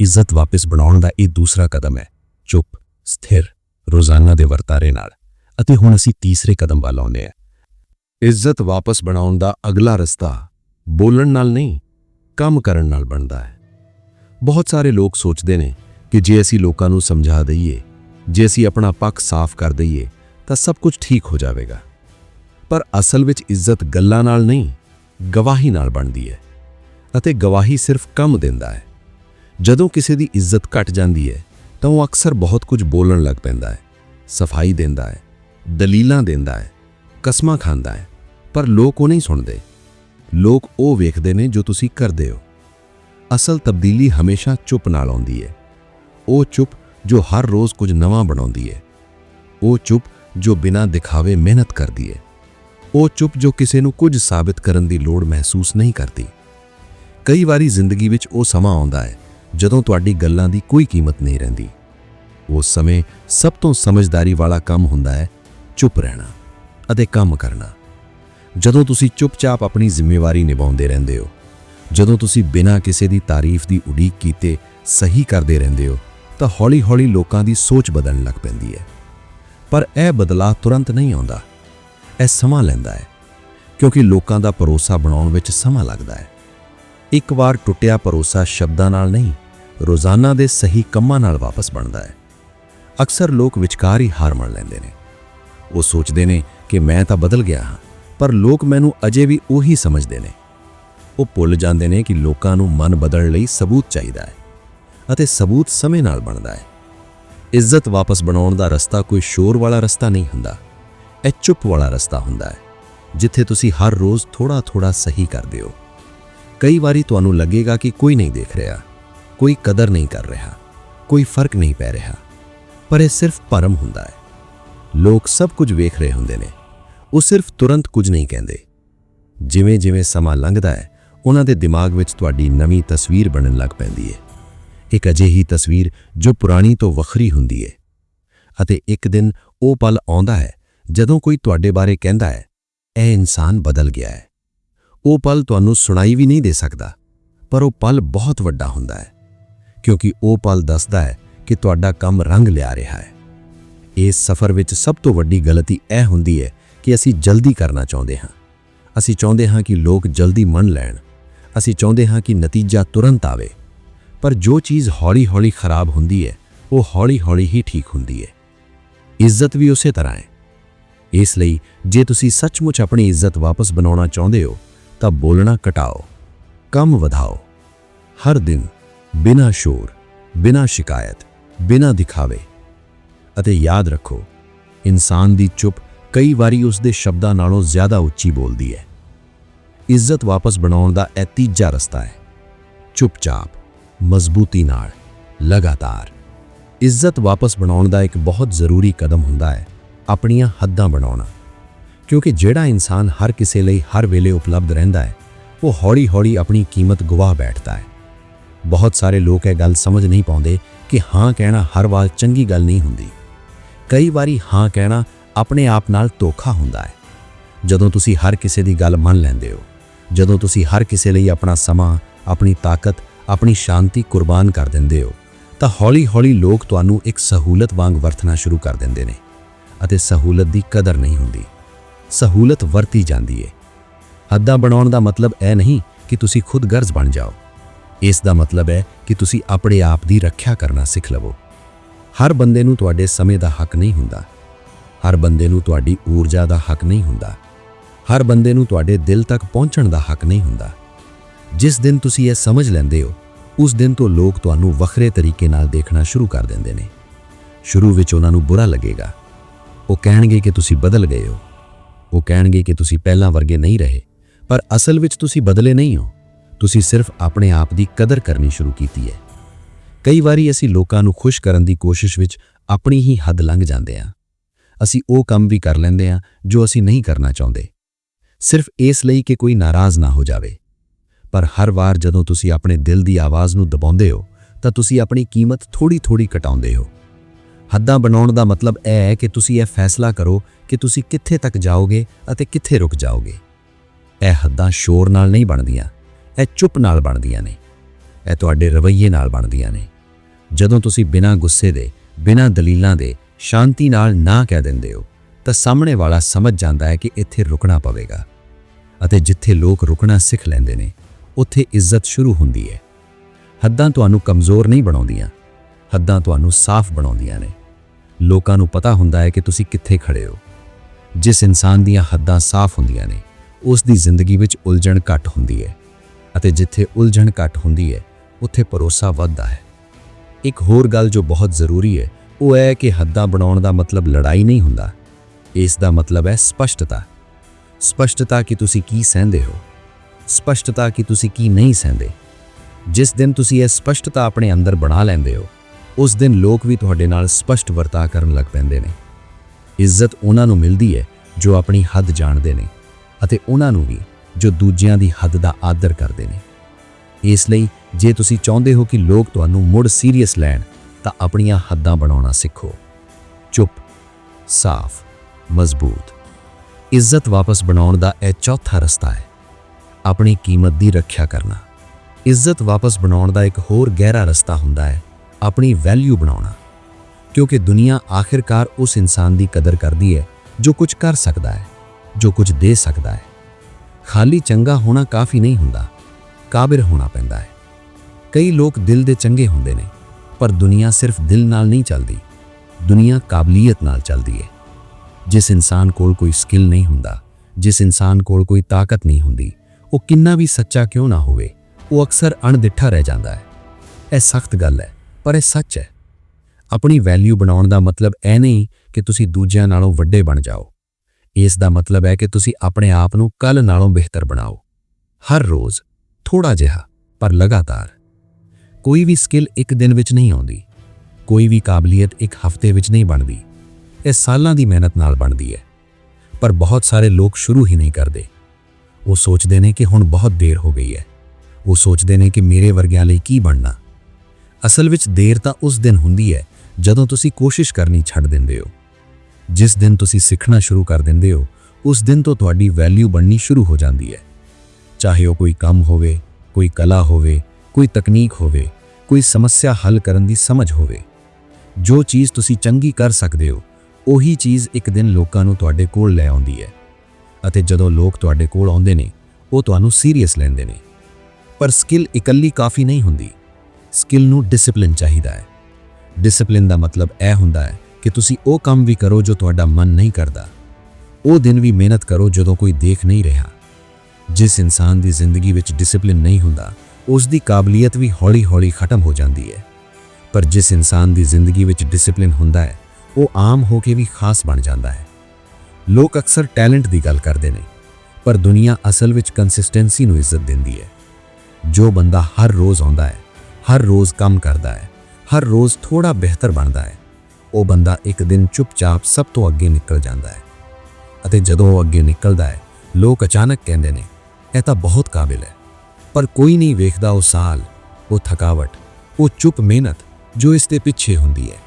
ਇੱਜ਼ਤ ਵਾਪਸ ਬਣਾਉਣ ਦਾ ਇਹ ਦੂਸਰਾ ਕਦਮ ਹੈ। ਚੁੱਪ, ਸਥਿਰ, ਰੋਜ਼ਾਨਾ ਦੇ ਵਰਤਾਰੇ ਨਾਲ। ਅਤੇ ਹੁਣ ਅਸੀਂ ਤੀਸਰੇ ਕਦਮ ਵੱਲ ਆਉਂਦੇ ਹਾਂ। ਇੱਜ਼ਤ ਵਾਪਸ ਬਣਾਉਣ ਦਾ ਅਗਲਾ ਰਸਤਾ ਬੋਲਣ ਨਾਲ ਨਹੀਂ, ਕੰਮ ਕਰਨ ਨਾਲ ਬਣਦਾ ਹੈ। ਬਹੁਤ ਸਾਰੇ ਲੋਕ ਸੋਚਦੇ ਨੇ ਕਿ ਜੇ ਅਸੀਂ ਲੋਕਾਂ ਨੂੰ ਸਮਝਾ ਦਈਏ, ਜੇ ਅਸੀਂ ਆਪਣਾ ਪੱਖ ਸਾਫ਼ ਕਰ ਦਈਏ, ਤਾਂ ਸਭ ਕੁਝ ਠੀਕ ਹੋ ਜਾਵੇਗਾ। ਪਰ ਅਸਲ ਵਿੱਚ ਇੱਜ਼ਤ ਗੱਲਾਂ ਨਾਲ ਨਹੀਂ, ਗਵਾਹੀ ਨਾਲ ਬਣਦੀ ਹੈ ਅਤੇ ਗਵਾਹੀ ਸਿਰਫ ਕੰਮ ਦਿੰਦਾ ਹੈ। ਜਦੋਂ ਕਿਸੇ ਦੀ ਇੱਜ਼ਤ ਘਟ ਜਾਂਦੀ ਹੈ, ਤਾਂ ਉਹ ਅਕਸਰ ਬਹੁਤ ਕੁਝ ਬੋਲਣ ਲੱਗ ਪੈਂਦਾ ਹੈ, ਸਫ਼ਾਈ ਦਿੰਦਾ ਹੈ, ਦਲੀਲਾਂ ਦਿੰਦਾ ਹੈ, ਕਸਮਾਂ ਖਾਂਦਾ ਹੈ, ਪਰ ਲੋਕ ਉਹ ਨਹੀਂ ਸੁਣਦੇ। ਲੋਕ ਉਹ ਵੇਖਦੇ ਨੇ ਜੋ ਤੁਸੀਂ ਕਰਦੇ ਹੋ। ਅਸਲ ਤਬਦੀਲੀ ਹਮੇਸ਼ਾ ਚੁੱਪ ਨਾਲ ਆਉਂਦੀ ਹੈ। ਉਹ ਚੁੱਪ ਜੋ ਹਰ ਰੋਜ਼ ਕੁਝ ਨਵਾਂ ਬਣਾਉਂਦੀ ਹੈ ਉਹ ਚੁੱਪ ਜੋ ਬਿਨਾਂ ਦਿਖਾਵੇ ਮਿਹਨਤ ਕਰਦੀ ਹੈ ਉਹ ਚੁੱਪ ਜੋ ਕਿਸੇ ਨੂੰ ਕੁਝ ਸਾਬਿਤ ਕਰਨ ਦੀ ਲੋੜ ਮਹਿਸੂਸ ਨਹੀਂ ਕਰਦੀ। ਕਈ ਵਾਰੀ ਜ਼ਿੰਦਗੀ ਵਿੱਚ ਉਹ ਸਮਾਂ ਆਉਂਦਾ ਹੈ ਜਦੋਂ ਤੁਹਾਡੀ ਗੱਲਾਂ ਦੀ ਕੋਈ ਕੀਮਤ ਨਹੀਂ ਰਹਿੰਦੀ। ਉਸ ਸਮੇਂ ਸਭ ਤੋਂ ਸਮਝਦਾਰੀ ਵਾਲਾ ਕੰਮ ਹੁੰਦਾ ਹੈ ਚੁੱਪ ਰਹਿਣਾ ਅਤੇ ਕੰਮ ਕਰਨਾ। ਜਦੋਂ ਤੁਸੀਂ ਚੁੱਪਚਾਪ ਆਪਣੀ ਜ਼ਿੰਮੇਵਾਰੀ ਨਿਭਾਉਂਦੇ ਰਹਿੰਦੇ ਹੋ, ਜਦੋਂ ਤੁਸੀਂ ਬਿਨਾਂ ਕਿਸੇ ਦੀ ਤਾਰੀਫ ਦੀ ਉਡੀਕ ਕੀਤੇ ਸਹੀ ਕਰਦੇ ਰਹਿੰਦੇ ਹੋ ਤਾਂ ਹੌਲੀ-ਹੌਲੀ ਲੋਕਾਂ ਦੀ ਸੋਚ ਬਦਲਣ ਲੱਗ ਪੈਂਦੀ ਹੈ। ਪਰ ਇਹ ਬਦਲਾਅ ਤੁਰੰਤ ਨਹੀਂ ਆਉਂਦਾ। ਇਹ ਸਮਾਂ ਲੈਂਦਾ ਹੈ, ਕਿਉਂਕਿ ਲੋਕਾਂ ਦਾ ਭਰੋਸਾ ਬਣਾਉਣ ਵਿੱਚ ਸਮਾਂ ਲੱਗਦਾ ਹੈ। ਇੱਕ ਵਾਰ ਟੁੱਟਿਆ ਭਰੋਸਾ ਸ਼ਬਦਾਂ ਨਾਲ ਨਹੀਂ, ਰੋਜ਼ਾਨਾ ਦੇ ਸਹੀ ਕੰਮਾਂ ਨਾਲ ਵਾਪਸ ਬਣਦਾ ਹੈ। ਅਕਸਰ ਲੋਕ ਵਿਚਕਾਰ ਹੀ ਹਾਰ ਮੰਨ ਲੈਂਦੇ ਨੇ। ਉਹ ਸੋਚਦੇ ਨੇ ਕਿ ਮੈਂ ਤਾਂ ਬਦਲ ਗਿਆ ਹਾਂ, ਪਰ ਲੋਕ ਮੈਨੂੰ ਅਜੇ ਵੀ ਉਹੀ ਸਮਝਦੇ ਨੇ। ਉਹ ਭੁੱਲ ਜਾਂਦੇ ਨੇ ਕਿ ਲੋਕਾਂ ਨੂੰ ਮਨ ਬਦਲਣ ਲਈ ਸਬੂਤ ਚਾਹੀਦਾ ਹੈ। ਅਤੇ ਸਬੂਤ ਸਮੇਂ ਨਾਲ ਬਣਦਾ ਹੈ। ਇੱਜ਼ਤ ਵਾਪਸ ਬਣਾਉਣ ਦਾ ਰਸਤਾ ਕੋਈ ਸ਼ੋਰ ਵਾਲਾ ਰਸਤਾ ਨਹੀਂ ਹੁੰਦਾ। ਇਹ ਚੁੱਪ ਵਾਲਾ ਰਸਤਾ ਹੁੰਦਾ ਹੈ, ਜਿੱਥੇ ਤੁਸੀਂ ਹਰ ਰੋਜ਼ ਥੋੜਾ-ਥੋੜਾ ਸਹੀ ਕਰਦੇ ਹੋ। ਕਈ ਵਾਰੀ ਤੁਹਾਨੂੰ ਲੱਗੇਗਾ ਕਿ ਕੋਈ ਨਹੀਂ ਦੇਖ ਰਿਹਾ, ਕੋਈ ਕਦਰ ਨਹੀਂ ਕਰ ਰਿਹਾ, ਕੋਈ ਫ਼ਰਕ ਨਹੀਂ ਪੈ ਰਿਹਾ। ਪਰ ਇਹ ਸਿਰਫ ਭਰਮ ਹੁੰਦਾ ਹੈ। ਲੋਕ ਸਭ ਕੁਝ ਵੇਖ ਰਹੇ ਹੁੰਦੇ ਨੇ, ਉਹ ਸਿਰਫ ਤੁਰੰਤ ਕੁਝ ਨਹੀਂ ਕਹਿੰਦੇ। ਜਿਵੇਂ ਜਿਵੇਂ ਸਮਾਂ ਲੰਘਦਾ ਹੈ, ਉਹਨਾਂ ਦੇ ਦਿਮਾਗ ਵਿੱਚ ਤੁਹਾਡੀ ਨਵੀਂ ਤਸਵੀਰ ਬਣਨ ਲੱਗ ਪੈਂਦੀ ਹੈ। ਇੱਕ ਅਜਿਹੀ ਤਸਵੀਰ ਜੋ ਪੁਰਾਣੀ ਤੋਂ ਵੱਖਰੀ ਹੁੰਦੀ ਹੈ ਅਤੇ ਇੱਕ ਦਿਨ ਉਹ ਪਲ ਆਉਂਦਾ ਹੈ, ਜਦੋਂ ਕੋਈ ਤੁਹਾਡੇ ਬਾਰੇ ਕਹਿੰਦਾ ਹੈ, ਇਹ ਇਨਸਾਨ ਬਦਲ ਗਿਆ ਹੈ। ਉਹ ਪਲ ਤੁਹਾਨੂੰ ਸੁਣਾਈ ਵੀ ਨਹੀਂ ਦੇ ਸਕਦਾ, ਪਰ ਉਹ ਪਲ ਬਹੁਤ ਵੱਡਾ ਹੁੰਦਾ ਹੈ, ਕਿਉਂਕਿ ਉਹ ਪਲ ਦੱਸਦਾ ਹੈ ਕਿ ਤੁਹਾਡਾ ਕੰਮ ਰੰਗ ਲਿਆ ਰਿਹਾ ਹੈ। ਇਸ ਸਫ਼ਰ ਵਿੱਚ ਸਭ ਤੋਂ ਵੱਡੀ ਗਲਤੀ ਇਹ ਹੁੰਦੀ ਹੈ ਕਿ ਅਸੀਂ ਜਲਦੀ ਕਰਨਾ ਚਾਹੁੰਦੇ ਹਾਂ। ਅਸੀਂ ਚਾਹੁੰਦੇ ਹਾਂ ਕਿ ਲੋਕ ਜਲਦੀ ਮੰਨ ਲੈਣ। ਅਸੀਂ ਚਾਹੁੰਦੇ ਹਾਂ ਕਿ ਨਤੀਜਾ ਤੁਰੰਤ ਆਵੇ। ਪਰ ਜੋ ਚੀਜ਼ ਹੌਲੀ-ਹੌਲੀ ਖਰਾਬ ਹੁੰਦੀ ਹੈ, ਉਹ ਹੌਲੀ-ਹੌਲੀ ਹੀ ਠੀਕ ਹੁੰਦੀ ਹੈ। ਇੱਜ਼ਤ ਵੀ ਉਸੇ ਤਰ੍ਹਾਂ ਹੈ। ਇਸ ਲਈ ਜੇ ਤੁਸੀਂ ਸੱਚਮੁੱਚ ਆਪਣੀ ਇੱਜ਼ਤ ਵਾਪਸ ਬਣਾਉਣਾ ਚਾਹੁੰਦੇ ਹੋ, ਤਾਂ ਬੋਲਣਾ ਘਟਾਓ, ਕੰਮ ਵਧਾਓ। ਹਰ ਦਿਨ ਬਿਨਾਂ ਸ਼ੋਰ, ਬਿਨਾਂ ਸ਼ਿਕਾਇਤ, ਬਿਨਾਂ ਦਿਖਾਵੇ। ਅਤੇ ਯਾਦ ਰੱਖੋ, ਇਨਸਾਨ ਦੀ ਚੁੱਪ ਕਈ ਵਾਰੀ ਉਸ ਦੇ ਸ਼ਬਦਾਂ ਨਾਲੋਂ ਜ਼ਿਆਦਾ ਉੱਚੀ ਬੋਲਦੀ ਹੈ। ਇੱਜ਼ਤ ਵਾਪਸ ਬਣਾਉਣ ਦਾ ਇਹ ਤੀਜਾ ਰਸਤਾ ਹੈ। ਚੁੱਪਚਾਪ। ਮਜ਼ਬੂਤੀ ਨਾਲ, ਲਗਾਤਾਰ। ਇੱਜ਼ਤ ਵਾਪਸ ਬਣਾਉਣ ਦਾ ਇੱਕ ਬਹੁਤ ਜ਼ਰੂਰੀ ਕਦਮ ਹੁੰਦਾ ਹੈ, ਆਪਣੀਆਂ ਹੱਦਾਂ ਬਣਾਉਣਾ। ਕਿਉਂਕਿ ਜਿਹੜਾ ਇਨਸਾਨ ਹਰ ਕਿਸੇ ਲਈ ਹਰ ਵੇਲੇ ਉਪਲਬਧ ਰਹਿੰਦਾ ਹੈ, ਉਹ ਹੌਲੀ-ਹੌਲੀ ਆਪਣੀ ਕੀਮਤ ਗਵਾ ਬੈਠਦਾ ਹੈ। ਬਹੁਤ ਸਾਰੇ ਲੋਕ ਇਹ ਗੱਲ ਸਮਝ ਨਹੀਂ ਪਾਉਂਦੇ ਕਿ ਹਾਂ ਕਹਿਣਾ ਹਰ ਵਾਰ ਚੰਗੀ ਗੱਲ ਨਹੀਂ ਹੁੰਦੀ। ਕਈ ਵਾਰੀ ਹਾਂ ਕਹਿਣਾ ਆਪਣੇ ਆਪ ਨਾਲ ਧੋਖਾ ਹੁੰਦਾ ਹੈ। ਜਦੋਂ ਤੁਸੀਂ ਹਰ ਕਿਸੇ ਦੀ ਗੱਲ ਮੰਨ ਲੈਂਦੇ ਹੋ, ਜਦੋਂ ਤੁਸੀਂ ਹਰ ਕਿਸੇ ਲਈ ਆਪਣਾ ਸਮਾਂ, ਆਪਣੀ ਤਾਕਤ ਆਪਣੀ ਸ਼ਾਂਤੀ ਕੁਰਬਾਨ ਕਰ ਦਿੰਦੇ ਹੋ, ਤਾਂ ਹੌਲੀ-ਹੌਲੀ ਲੋਕ ਤੁਹਾਨੂੰ ਇੱਕ ਸਹੂਲਤ ਵਾਂਗ ਵਰਤਣਾ ਸ਼ੁਰੂ ਕਰ ਦਿੰਦੇ ਨੇ ਅਤੇ ਸਹੂਲਤ ਦੀ ਕਦਰ ਨਹੀਂ ਹੁੰਦੀ। ਸਹੂਲਤ ਵਰਤੀ ਜਾਂਦੀ ਹੈ ਹੱਦਾਂ ਬਣਾਉਣ ਦਾ ਮਤਲਬ ਇਹ ਨਹੀਂ ਕਿ ਤੁਸੀਂ ਖੁਦ ਗਰਜ਼ ਬਣ ਜਾਓ। ਇਸ ਦਾ ਮਤਲਬ ਹੈ ਕਿ ਤੁਸੀਂ ਆਪਣੇ ਆਪ ਦੀ ਰੱਖਿਆ ਕਰਨਾ ਸਿੱਖ ਲਵੋ। ਹਰ ਬੰਦੇ ਨੂੰ ਤੁਹਾਡੇ ਸਮੇਂ ਦਾ ਹੱਕ ਨਹੀਂ ਹੁੰਦਾ। ਹਰ ਬੰਦੇ ਨੂੰ ਤੁਹਾਡੀ ਊਰਜਾ ਦਾ ਹੱਕ ਨਹੀਂ ਹੁੰਦਾ। ਹਰ ਬੰਦੇ ਨੂੰ ਤੁਹਾਡੇ ਦਿਲ ਤੱਕ ਪਹੁੰਚਣ ਦਾ ਹੱਕ ਨਹੀਂ ਹੁੰਦਾ। ਜਿਸ ਦਿਨ ਤੁਸੀਂ ਇਹ ਸਮਝ ਲੈਂਦੇ ਹੋ ਉਸ ਦਿਨ ਤੋਂ ਲੋਕ ਤੁਹਾਨੂੰ ਵੱਖਰੇ ਤਰੀਕੇ ਨਾਲ ਦੇਖਣਾ ਸ਼ੁਰੂ ਕਰ ਦਿੰਦੇ ਨੇ। ਸ਼ੁਰੂ ਵਿੱਚ ਉਹਨਾਂ ਨੂੰ ਬੁਰਾ ਲੱਗੇਗਾ। ਉਹ ਕਹਿਣਗੇ ਕਿ ਤੁਸੀਂ ਬਦਲ ਗਏ ਹੋ। ਉਹ ਕਹਿਣਗੇ ਕਿ ਤੁਸੀਂ ਪਹਿਲਾਂ ਵਰਗੇ ਨਹੀਂ ਰਹੇ। ਪਰ ਅਸਲ ਵਿੱਚ ਤੁਸੀਂ ਬਦਲੇ ਨਹੀਂ ਹੋ। ਤੁਸੀਂ ਸਿਰਫ ਆਪਣੇ ਆਪ ਦੀ ਕਦਰ ਕਰਨੀ ਸ਼ੁਰੂ ਕੀਤੀ ਹੈ। ਕਈ ਵਾਰੀ ਅਸੀਂ ਲੋਕਾਂ ਨੂੰ ਖੁਸ਼ ਕਰਨ ਦੀ ਕੋਸ਼ਿਸ਼ ਵਿੱਚ ਆਪਣੀ ਹੀ ਹੱਦ ਲੰਘ ਜਾਂਦੇ ਹਾਂ। ਅਸੀਂ ਉਹ ਕੰਮ ਵੀ ਕਰ ਲੈਂਦੇ ਹਾਂ ਜੋ ਅਸੀਂ ਨਹੀਂ ਕਰਨਾ ਚਾਹੁੰਦੇ। ਸਿਰਫ ਇਸ ਲਈ ਕਿ ਕੋਈ ਨਾਰਾਜ਼ ਨਾ ਹੋ ਜਾਵੇ। ਪਰ ਹਰ ਵਾਰ ਜਦੋਂ ਤੁਸੀਂ ਆਪਣੇ ਦਿਲ ਦੀ ਆਵਾਜ਼ ਨੂੰ ਦਬਾਉਂਦੇ ਹੋ, ਤਾਂ ਤੁਸੀਂ ਆਪਣੀ ਕੀਮਤ ਥੋੜੀ-ਥੋੜੀ ਘਟਾਉਂਦੇ ਹੋ। ਹੱਦਾਂ ਬਣਾਉਣ ਦਾ ਮਤਲਬ ਇਹ ਹੈ ਕਿ ਤੁਸੀਂ ਇਹ ਫੈਸਲਾ ਕਰੋ ਕਿ ਤੁਸੀਂ ਕਿੱਥੇ ਤੱਕ ਜਾਓਗੇ ਅਤੇ ਕਿੱਥੇ ਰੁਕ ਜਾਓਗੇ। ਇਹ ਹੱਦਾਂ ਸ਼ੋਰ ਨਾਲ ਨਹੀਂ ਬਣਦੀਆਂ, ਇਹ ਚੁੱਪ ਨਾਲ ਬਣਦੀਆਂ ਨੇ। ਇਹ ਤੁਹਾਡੇ ਰਵੱਈਏ ਨਾਲ ਬਣਦੀਆਂ ਨੇ। ਜਦੋਂ ਤੁਸੀਂ ਬਿਨਾਂ ਗੁੱਸੇ ਦੇ, ਬਿਨਾਂ ਦਲੀਲਾਂ ਦੇ, ਸ਼ਾਂਤੀ ਨਾਲ ਨਾ ਕਹਿ ਦਿੰਦੇ ਹੋ, ਤਾਂ ਸਾਹਮਣੇ ਵਾਲਾ ਸਮਝ ਜਾਂਦਾ ਹੈ ਕਿ ਇੱਥੇ ਰੁਕਣਾ ਪਵੇਗਾ। ਅਤੇ ਜਿੱਥੇ ਲੋਕ ਰੁਕਣਾ ਸਿੱਖ ਲੈਂਦੇ ਨੇ ਉੱਥੇ ਇੱਜ਼ਤ ਸ਼ੁਰੂ ਹੁੰਦੀ ਹੈ ਹੱਦਾਂ ਤੁਹਾਨੂੰ ਕਮਜ਼ੋਰ ਨਹੀਂ ਬਣਾਉਂਦੀਆਂ, ਹੱਦਾਂ ਤੁਹਾਨੂੰ ਸਾਫ਼ ਬਣਾਉਂਦੀਆਂ ਨੇ। ਲੋਕਾਂ ਨੂੰ ਪਤਾ ਹੁੰਦਾ ਹੈ ਕਿ ਤੁਸੀਂ ਕਿੱਥੇ ਖੜੇ ਹੋ। ਜਿਸ ਇਨਸਾਨ ਦੀਆਂ ਹੱਦਾਂ ਸਾਫ਼ ਹੁੰਦੀਆਂ ਨੇ, ਉਸ ਦੀ ਜ਼ਿੰਦਗੀ ਵਿੱਚ ਉਲਝਣ ਘੱਟ ਹੁੰਦੀ ਹੈ ਅਤੇ ਜਿੱਥੇ ਉਲਝਣ ਘੱਟ ਹੁੰਦੀ ਹੈ ਉੱਥੇ ਭਰੋਸਾ ਵੱਧਦਾ ਹੈ। ਇੱਕ ਹੋਰ ਗੱਲ ਜੋ ਬਹੁਤ ਜ਼ਰੂਰੀ ਹੈ ਉਹ ਹੈ ਕਿ ਹੱਦਾਂ ਬਣਾਉਣ ਦਾ ਮਤਲਬ ਲੜਾਈ ਨਹੀਂ ਹੁੰਦਾ। ਇਸ ਦਾ ਮਤਲਬ ਹੈ ਸਪਸ਼ਟਤਾ। ਸਪਸ਼ਟਤਾ ਕਿ ਤੁਸੀਂ ਕੀ ਸਹਿੰਦੇ ਹੋ। ਸਪਸ਼ਟਤਾ ਕਿ ਤੁਸੀਂ ਕੀ ਨਹੀਂ ਸਹਿੰਦੇ। ਜਿਸ ਦਿਨ ਤੁਸੀਂ ਇਹ ਸਪਸ਼ਟਤਾ ਆਪਣੇ ਅੰਦਰ ਬਣਾ ਲੈਂਦੇ ਹੋ, ਉਸ ਦਿਨ ਲੋਕ ਵੀ ਤੁਹਾਡੇ ਨਾਲ ਸਪਸ਼ਟ ਵਰਤਾਅ ਕਰਨ ਲੱਗ ਪੈਂਦੇ ਨੇ। ਇੱਜ਼ਤ ਉਹਨਾਂ ਨੂੰ ਮਿਲਦੀ ਹੈ ਜੋ ਆਪਣੀ ਹੱਦ ਜਾਣਦੇ ਨੇ ਅਤੇ ਉਹਨਾਂ ਨੂੰ ਵੀ ਜੋ ਦੂਜਿਆਂ ਦੀ ਹੱਦ ਦਾ ਆਦਰ ਕਰਦੇ ਨੇ। ਇਸ ਲਈ ਜੇ ਤੁਸੀਂ ਚਾਹੁੰਦੇ ਹੋ ਕਿ ਲੋਕ ਤੁਹਾਨੂੰ ਮੁੜ ਸੀਰੀਅਸ ਲੈਣ, ਤਾਂ ਆਪਣੀਆਂ ਹੱਦਾਂ ਬਣਾਉਣਾ ਸਿੱਖੋ। ਚੁੱਪ, ਸਾਫ਼, ਮਜ਼ਬੂਤ। ਇੱਜ਼ਤ ਵਾਪਸ ਬਣਾਉਣ ਦਾ ਇਹ ਚੌਥਾ ਰਸਤਾ ਹੈ। ਆਪਣੀ ਕੀਮਤ ਦੀ ਰੱਖਿਆ ਕਰਨਾ। ਇੱਜ਼ਤ ਵਾਪਸ ਬਣਾਉਣ ਦਾ ਇੱਕ ਹੋਰ ਗਹਿਰਾ ਰਸਤਾ ਹੁੰਦਾ ਹੈ, ਆਪਣੀ ਵੈਲਿਊ ਬਣਾਉਣਾ। ਕਿਉਂਕਿ ਦੁਨੀਆ ਆਖਿਰਕਾਰ ਉਸ ਇਨਸਾਨ ਦੀ ਕਦਰ ਕਰਦੀ ਹੈ, ਜੋ ਕੁਝ ਕਰ ਸਕਦਾ ਹੈ, ਜੋ ਕੁਝ ਦੇ ਸਕਦਾ ਹੈ। ਖਾਲੀ ਚੰਗਾ ਹੋਣਾ ਕਾਫੀ ਨਹੀਂ ਹੁੰਦਾ ਕਾਬਿਰ ਹੋਣਾ ਪੈਂਦਾ ਹੈ। ਕਈ ਲੋਕ ਦਿਲ ਦੇ ਚੰਗੇ ਹੁੰਦੇ ਨੇ, ਪਰ ਦੁਨੀਆ ਸਿਰਫ ਦਿਲ ਨਾਲ ਨਹੀਂ ਚੱਲਦੀ, ਦੁਨੀਆ ਕਾਬਲੀਅਤ ਨਾਲ ਚੱਲਦੀ ਹੈ। ਜਿਸ ਇਨਸਾਨ ਕੋਲ ਕੋਈ ਸਕਿੱਲ ਨਹੀਂ ਹੁੰਦਾ, ਜਿਸ ਇਨਸਾਨ ਕੋਲ ਕੋਈ ਤਾਕਤ ਨਹੀਂ ਹੁੰਦੀ ਉਹ ਕਿੰਨਾ ਵੀ ਸੱਚਾ ਕਿਉਂ ਨਾ ਹੋਵੇ, ਉਹ ਅਕਸਰ ਅਣਡਿੱਠਾ ਰਹਿ ਜਾਂਦਾ ਹੈ। ਇਹ ਸਖਤ ਗੱਲ ਹੈ, ਪਰ ਇਹ ਸੱਚ ਹੈ। ਆਪਣੀ ਵੈਲਿਊ ਬਣਾਉਣ ਦਾ ਮਤਲਬ ਇਹ ਨਹੀਂ ਕਿ ਤੁਸੀਂ ਦੂਜਿਆਂ ਨਾਲੋਂ ਵੱਡੇ ਬਣ ਜਾਓ। ਇਸ ਦਾ ਮਤਲਬ ਹੈ ਕਿ ਤੁਸੀਂ ਆਪਣੇ ਆਪ ਨੂੰ ਕੱਲ ਨਾਲੋਂ ਬਿਹਤਰ ਬਣਾਓ। ਹਰ ਰੋਜ਼ ਥੋੜਾ ਜਿਹਾ, ਪਰ ਲਗਾਤਾਰ। ਕੋਈ ਵੀ ਸਕਿੱਲ ਇੱਕ ਦਿਨ ਵਿੱਚ ਨਹੀਂ ਆਉਂਦੀ। ਕੋਈ ਵੀ ਕਾਬਲੀਅਤ ਇੱਕ ਹਫ਼ਤੇ ਵਿੱਚ ਨਹੀਂ ਬਣਦੀ। ਇਹ ਸਾਲਾਂ ਦੀ ਮਿਹਨਤ ਨਾਲ ਬਣਦੀ ਹੈ। ਪਰ ਬਹੁਤ ਸਾਰੇ ਲੋਕ ਸ਼ੁਰੂ ਹੀ ਨਹੀਂ ਕਰਦੇ। ਉਹ ਸੋਚਦੇ ਨੇ ਕਿ ਹੁਣ ਬਹੁਤ ਦੇਰ ਹੋ ਗਈ ਹੈ। ਉਹ ਸੋਚਦੇ ਨੇ ਕਿ ਮੇਰੇ ਵਰਗਿਆਂ ਲਈ ਕੀ ਬਣਨਾ। ਅਸਲ ਵਿੱਚ ਦੇਰ ਤਾਂ ਉਸ ਦਿਨ ਹੁੰਦੀ ਹੈ, ਜਦੋਂ ਤੁਸੀਂ ਕੋਸ਼ਿਸ਼ ਕਰਨੀ ਛੱਡ ਦਿੰਦੇ ਹੋ। ਜਿਸ ਦਿਨ ਤੁਸੀਂ ਸਿੱਖਣਾ ਸ਼ੁਰੂ ਕਰ ਦਿੰਦੇ ਹੋ, ਉਸ ਦਿਨ ਤੋਂ ਤੁਹਾਡੀ ਵੈਲਿਊ ਬਣਨੀ ਸ਼ੁਰੂ ਹੋ ਜਾਂਦੀ ਹੈ। ਚਾਹੇ ਉਹ ਕੋਈ ਕੰਮ ਹੋਵੇ, ਕੋਈ ਕਲਾ ਹੋਵੇ, ਕੋਈ ਤਕਨੀਕ ਹੋਵੇ, ਕੋਈ ਸਮੱਸਿਆ ਹੱਲ ਕਰਨ ਦੀ ਸਮਝ ਹੋਵੇ। ਜੋ ਚੀਜ਼ ਤੁਸੀਂ ਚੰਗੀ ਕਰ ਸਕਦੇ ਹੋ, ਉਹੀ ਚੀਜ਼ ਇੱਕ ਦਿਨ ਲੋਕਾਂ ਨੂੰ ਤੁਹਾਡੇ ਕੋਲ ਲੈ ਆਉਂਦੀ ਹੈ। ਅਤੇ ਜਦੋਂ ਲੋਕ ਤੁਹਾਡੇ ਕੋਲ ਆਉਂਦੇ ਨੇ, ਉਹ ਤੁਹਾਨੂੰ ਸੀਰੀਅਸ ਲੈਂਦੇ ਨੇ। ਪਰ ਸਕਿੱਲ ਇਕੱਲੀ ਕਾਫੀ ਨਹੀਂ ਹੁੰਦੀ। ਸਕਿੱਲ ਨੂੰ ਡਿਸਪਲਿਨ ਚਾਹੀਦਾ ਹੈ। ਡਿਸਪਲਿਨ ਦਾ ਮਤਲਬ ਇਹ ਹੁੰਦਾ ਹੈ ਕਿ ਤੁਸੀਂ ਉਹ ਕੰਮ ਵੀ ਕਰੋ ਜੋ ਤੁਹਾਡਾ ਮਨ ਨਹੀਂ ਕਰਦਾ। ਉਹ ਦਿਨ ਵੀ ਮਿਹਨਤ ਕਰੋ ਜਦੋਂ ਕੋਈ ਦੇਖ ਨਹੀਂ ਰਿਹਾ। ਜਿਸ ਇਨਸਾਨ ਦੀ ਜ਼ਿੰਦਗੀ ਵਿੱਚ ਡਿਸਪਲਿਨ ਨਹੀਂ ਹੁੰਦਾ ਉਸ ਦੀ ਕਾਬਲੀਅਤ ਵੀ ਹੌਲੀ-ਹੌਲੀ ਖਤਮ ਹੋ ਜਾਂਦੀ ਹੈ। ਪਰ ਜਿਸ ਇਨਸਾਨ ਦੀ ਜ਼ਿੰਦਗੀ ਵਿੱਚ ਡਿਸਪਲਿਨ ਹੁੰਦਾ ਹੈ, ਉਹ ਆਮ ਹੋ ਕੇ ਵੀ ਖਾਸ ਬਣ ਜਾਂਦਾ ਹੈ। ਲੋਕ ਅਕਸਰ ਟੈਲੈਂਟ ਦੀ ਗੱਲ ਕਰਦੇ ਨੇ, ਪਰ ਦੁਨੀਆ ਅਸਲ ਵਿੱਚ ਕੰਸਿਸਟੈਂਸੀ ਨੂੰ ਇੱਜ਼ਤ ਦਿੰਦੀ ਹੈ। ਜੋ ਬੰਦਾ ਹਰ ਰੋਜ਼ ਆਉਂਦਾ ਹੈ, ਹਰ ਰੋਜ਼ ਕੰਮ ਕਰਦਾ ਹੈ, ਹਰ ਰੋਜ਼ ਥੋੜਾ ਬਿਹਤਰ ਬਣਦਾ ਹੈ, ਉਹ ਬੰਦਾ ਇੱਕ ਦਿਨ ਚੁੱਪਚਾਪ ਸਭ ਤੋਂ ਅੱਗੇ ਨਿਕਲ ਜਾਂਦਾ ਹੈ। ਅਤੇ ਜਦੋਂ ਉਹ ਅੱਗੇ ਨਿਕਲਦਾ ਹੈ, ਲੋਕ ਅਚਾਨਕ ਕਹਿੰਦੇ ਨੇ, ਇਹ ਤਾਂ ਬਹੁਤ ਕਾਬਿਲ ਹੈ। ਪਰ ਕੋਈ ਨਹੀਂ ਵੇਖਦਾ ਉਹ ਸਾਲ, ਉਹ ਥਕਾਵਟ, ਉਹ ਚੁੱਪ ਮਿਹਨਤ ਜੋ ਇਸ ਦੇ ਪਿੱਛੇ ਹੁੰਦੀ ਹੈ।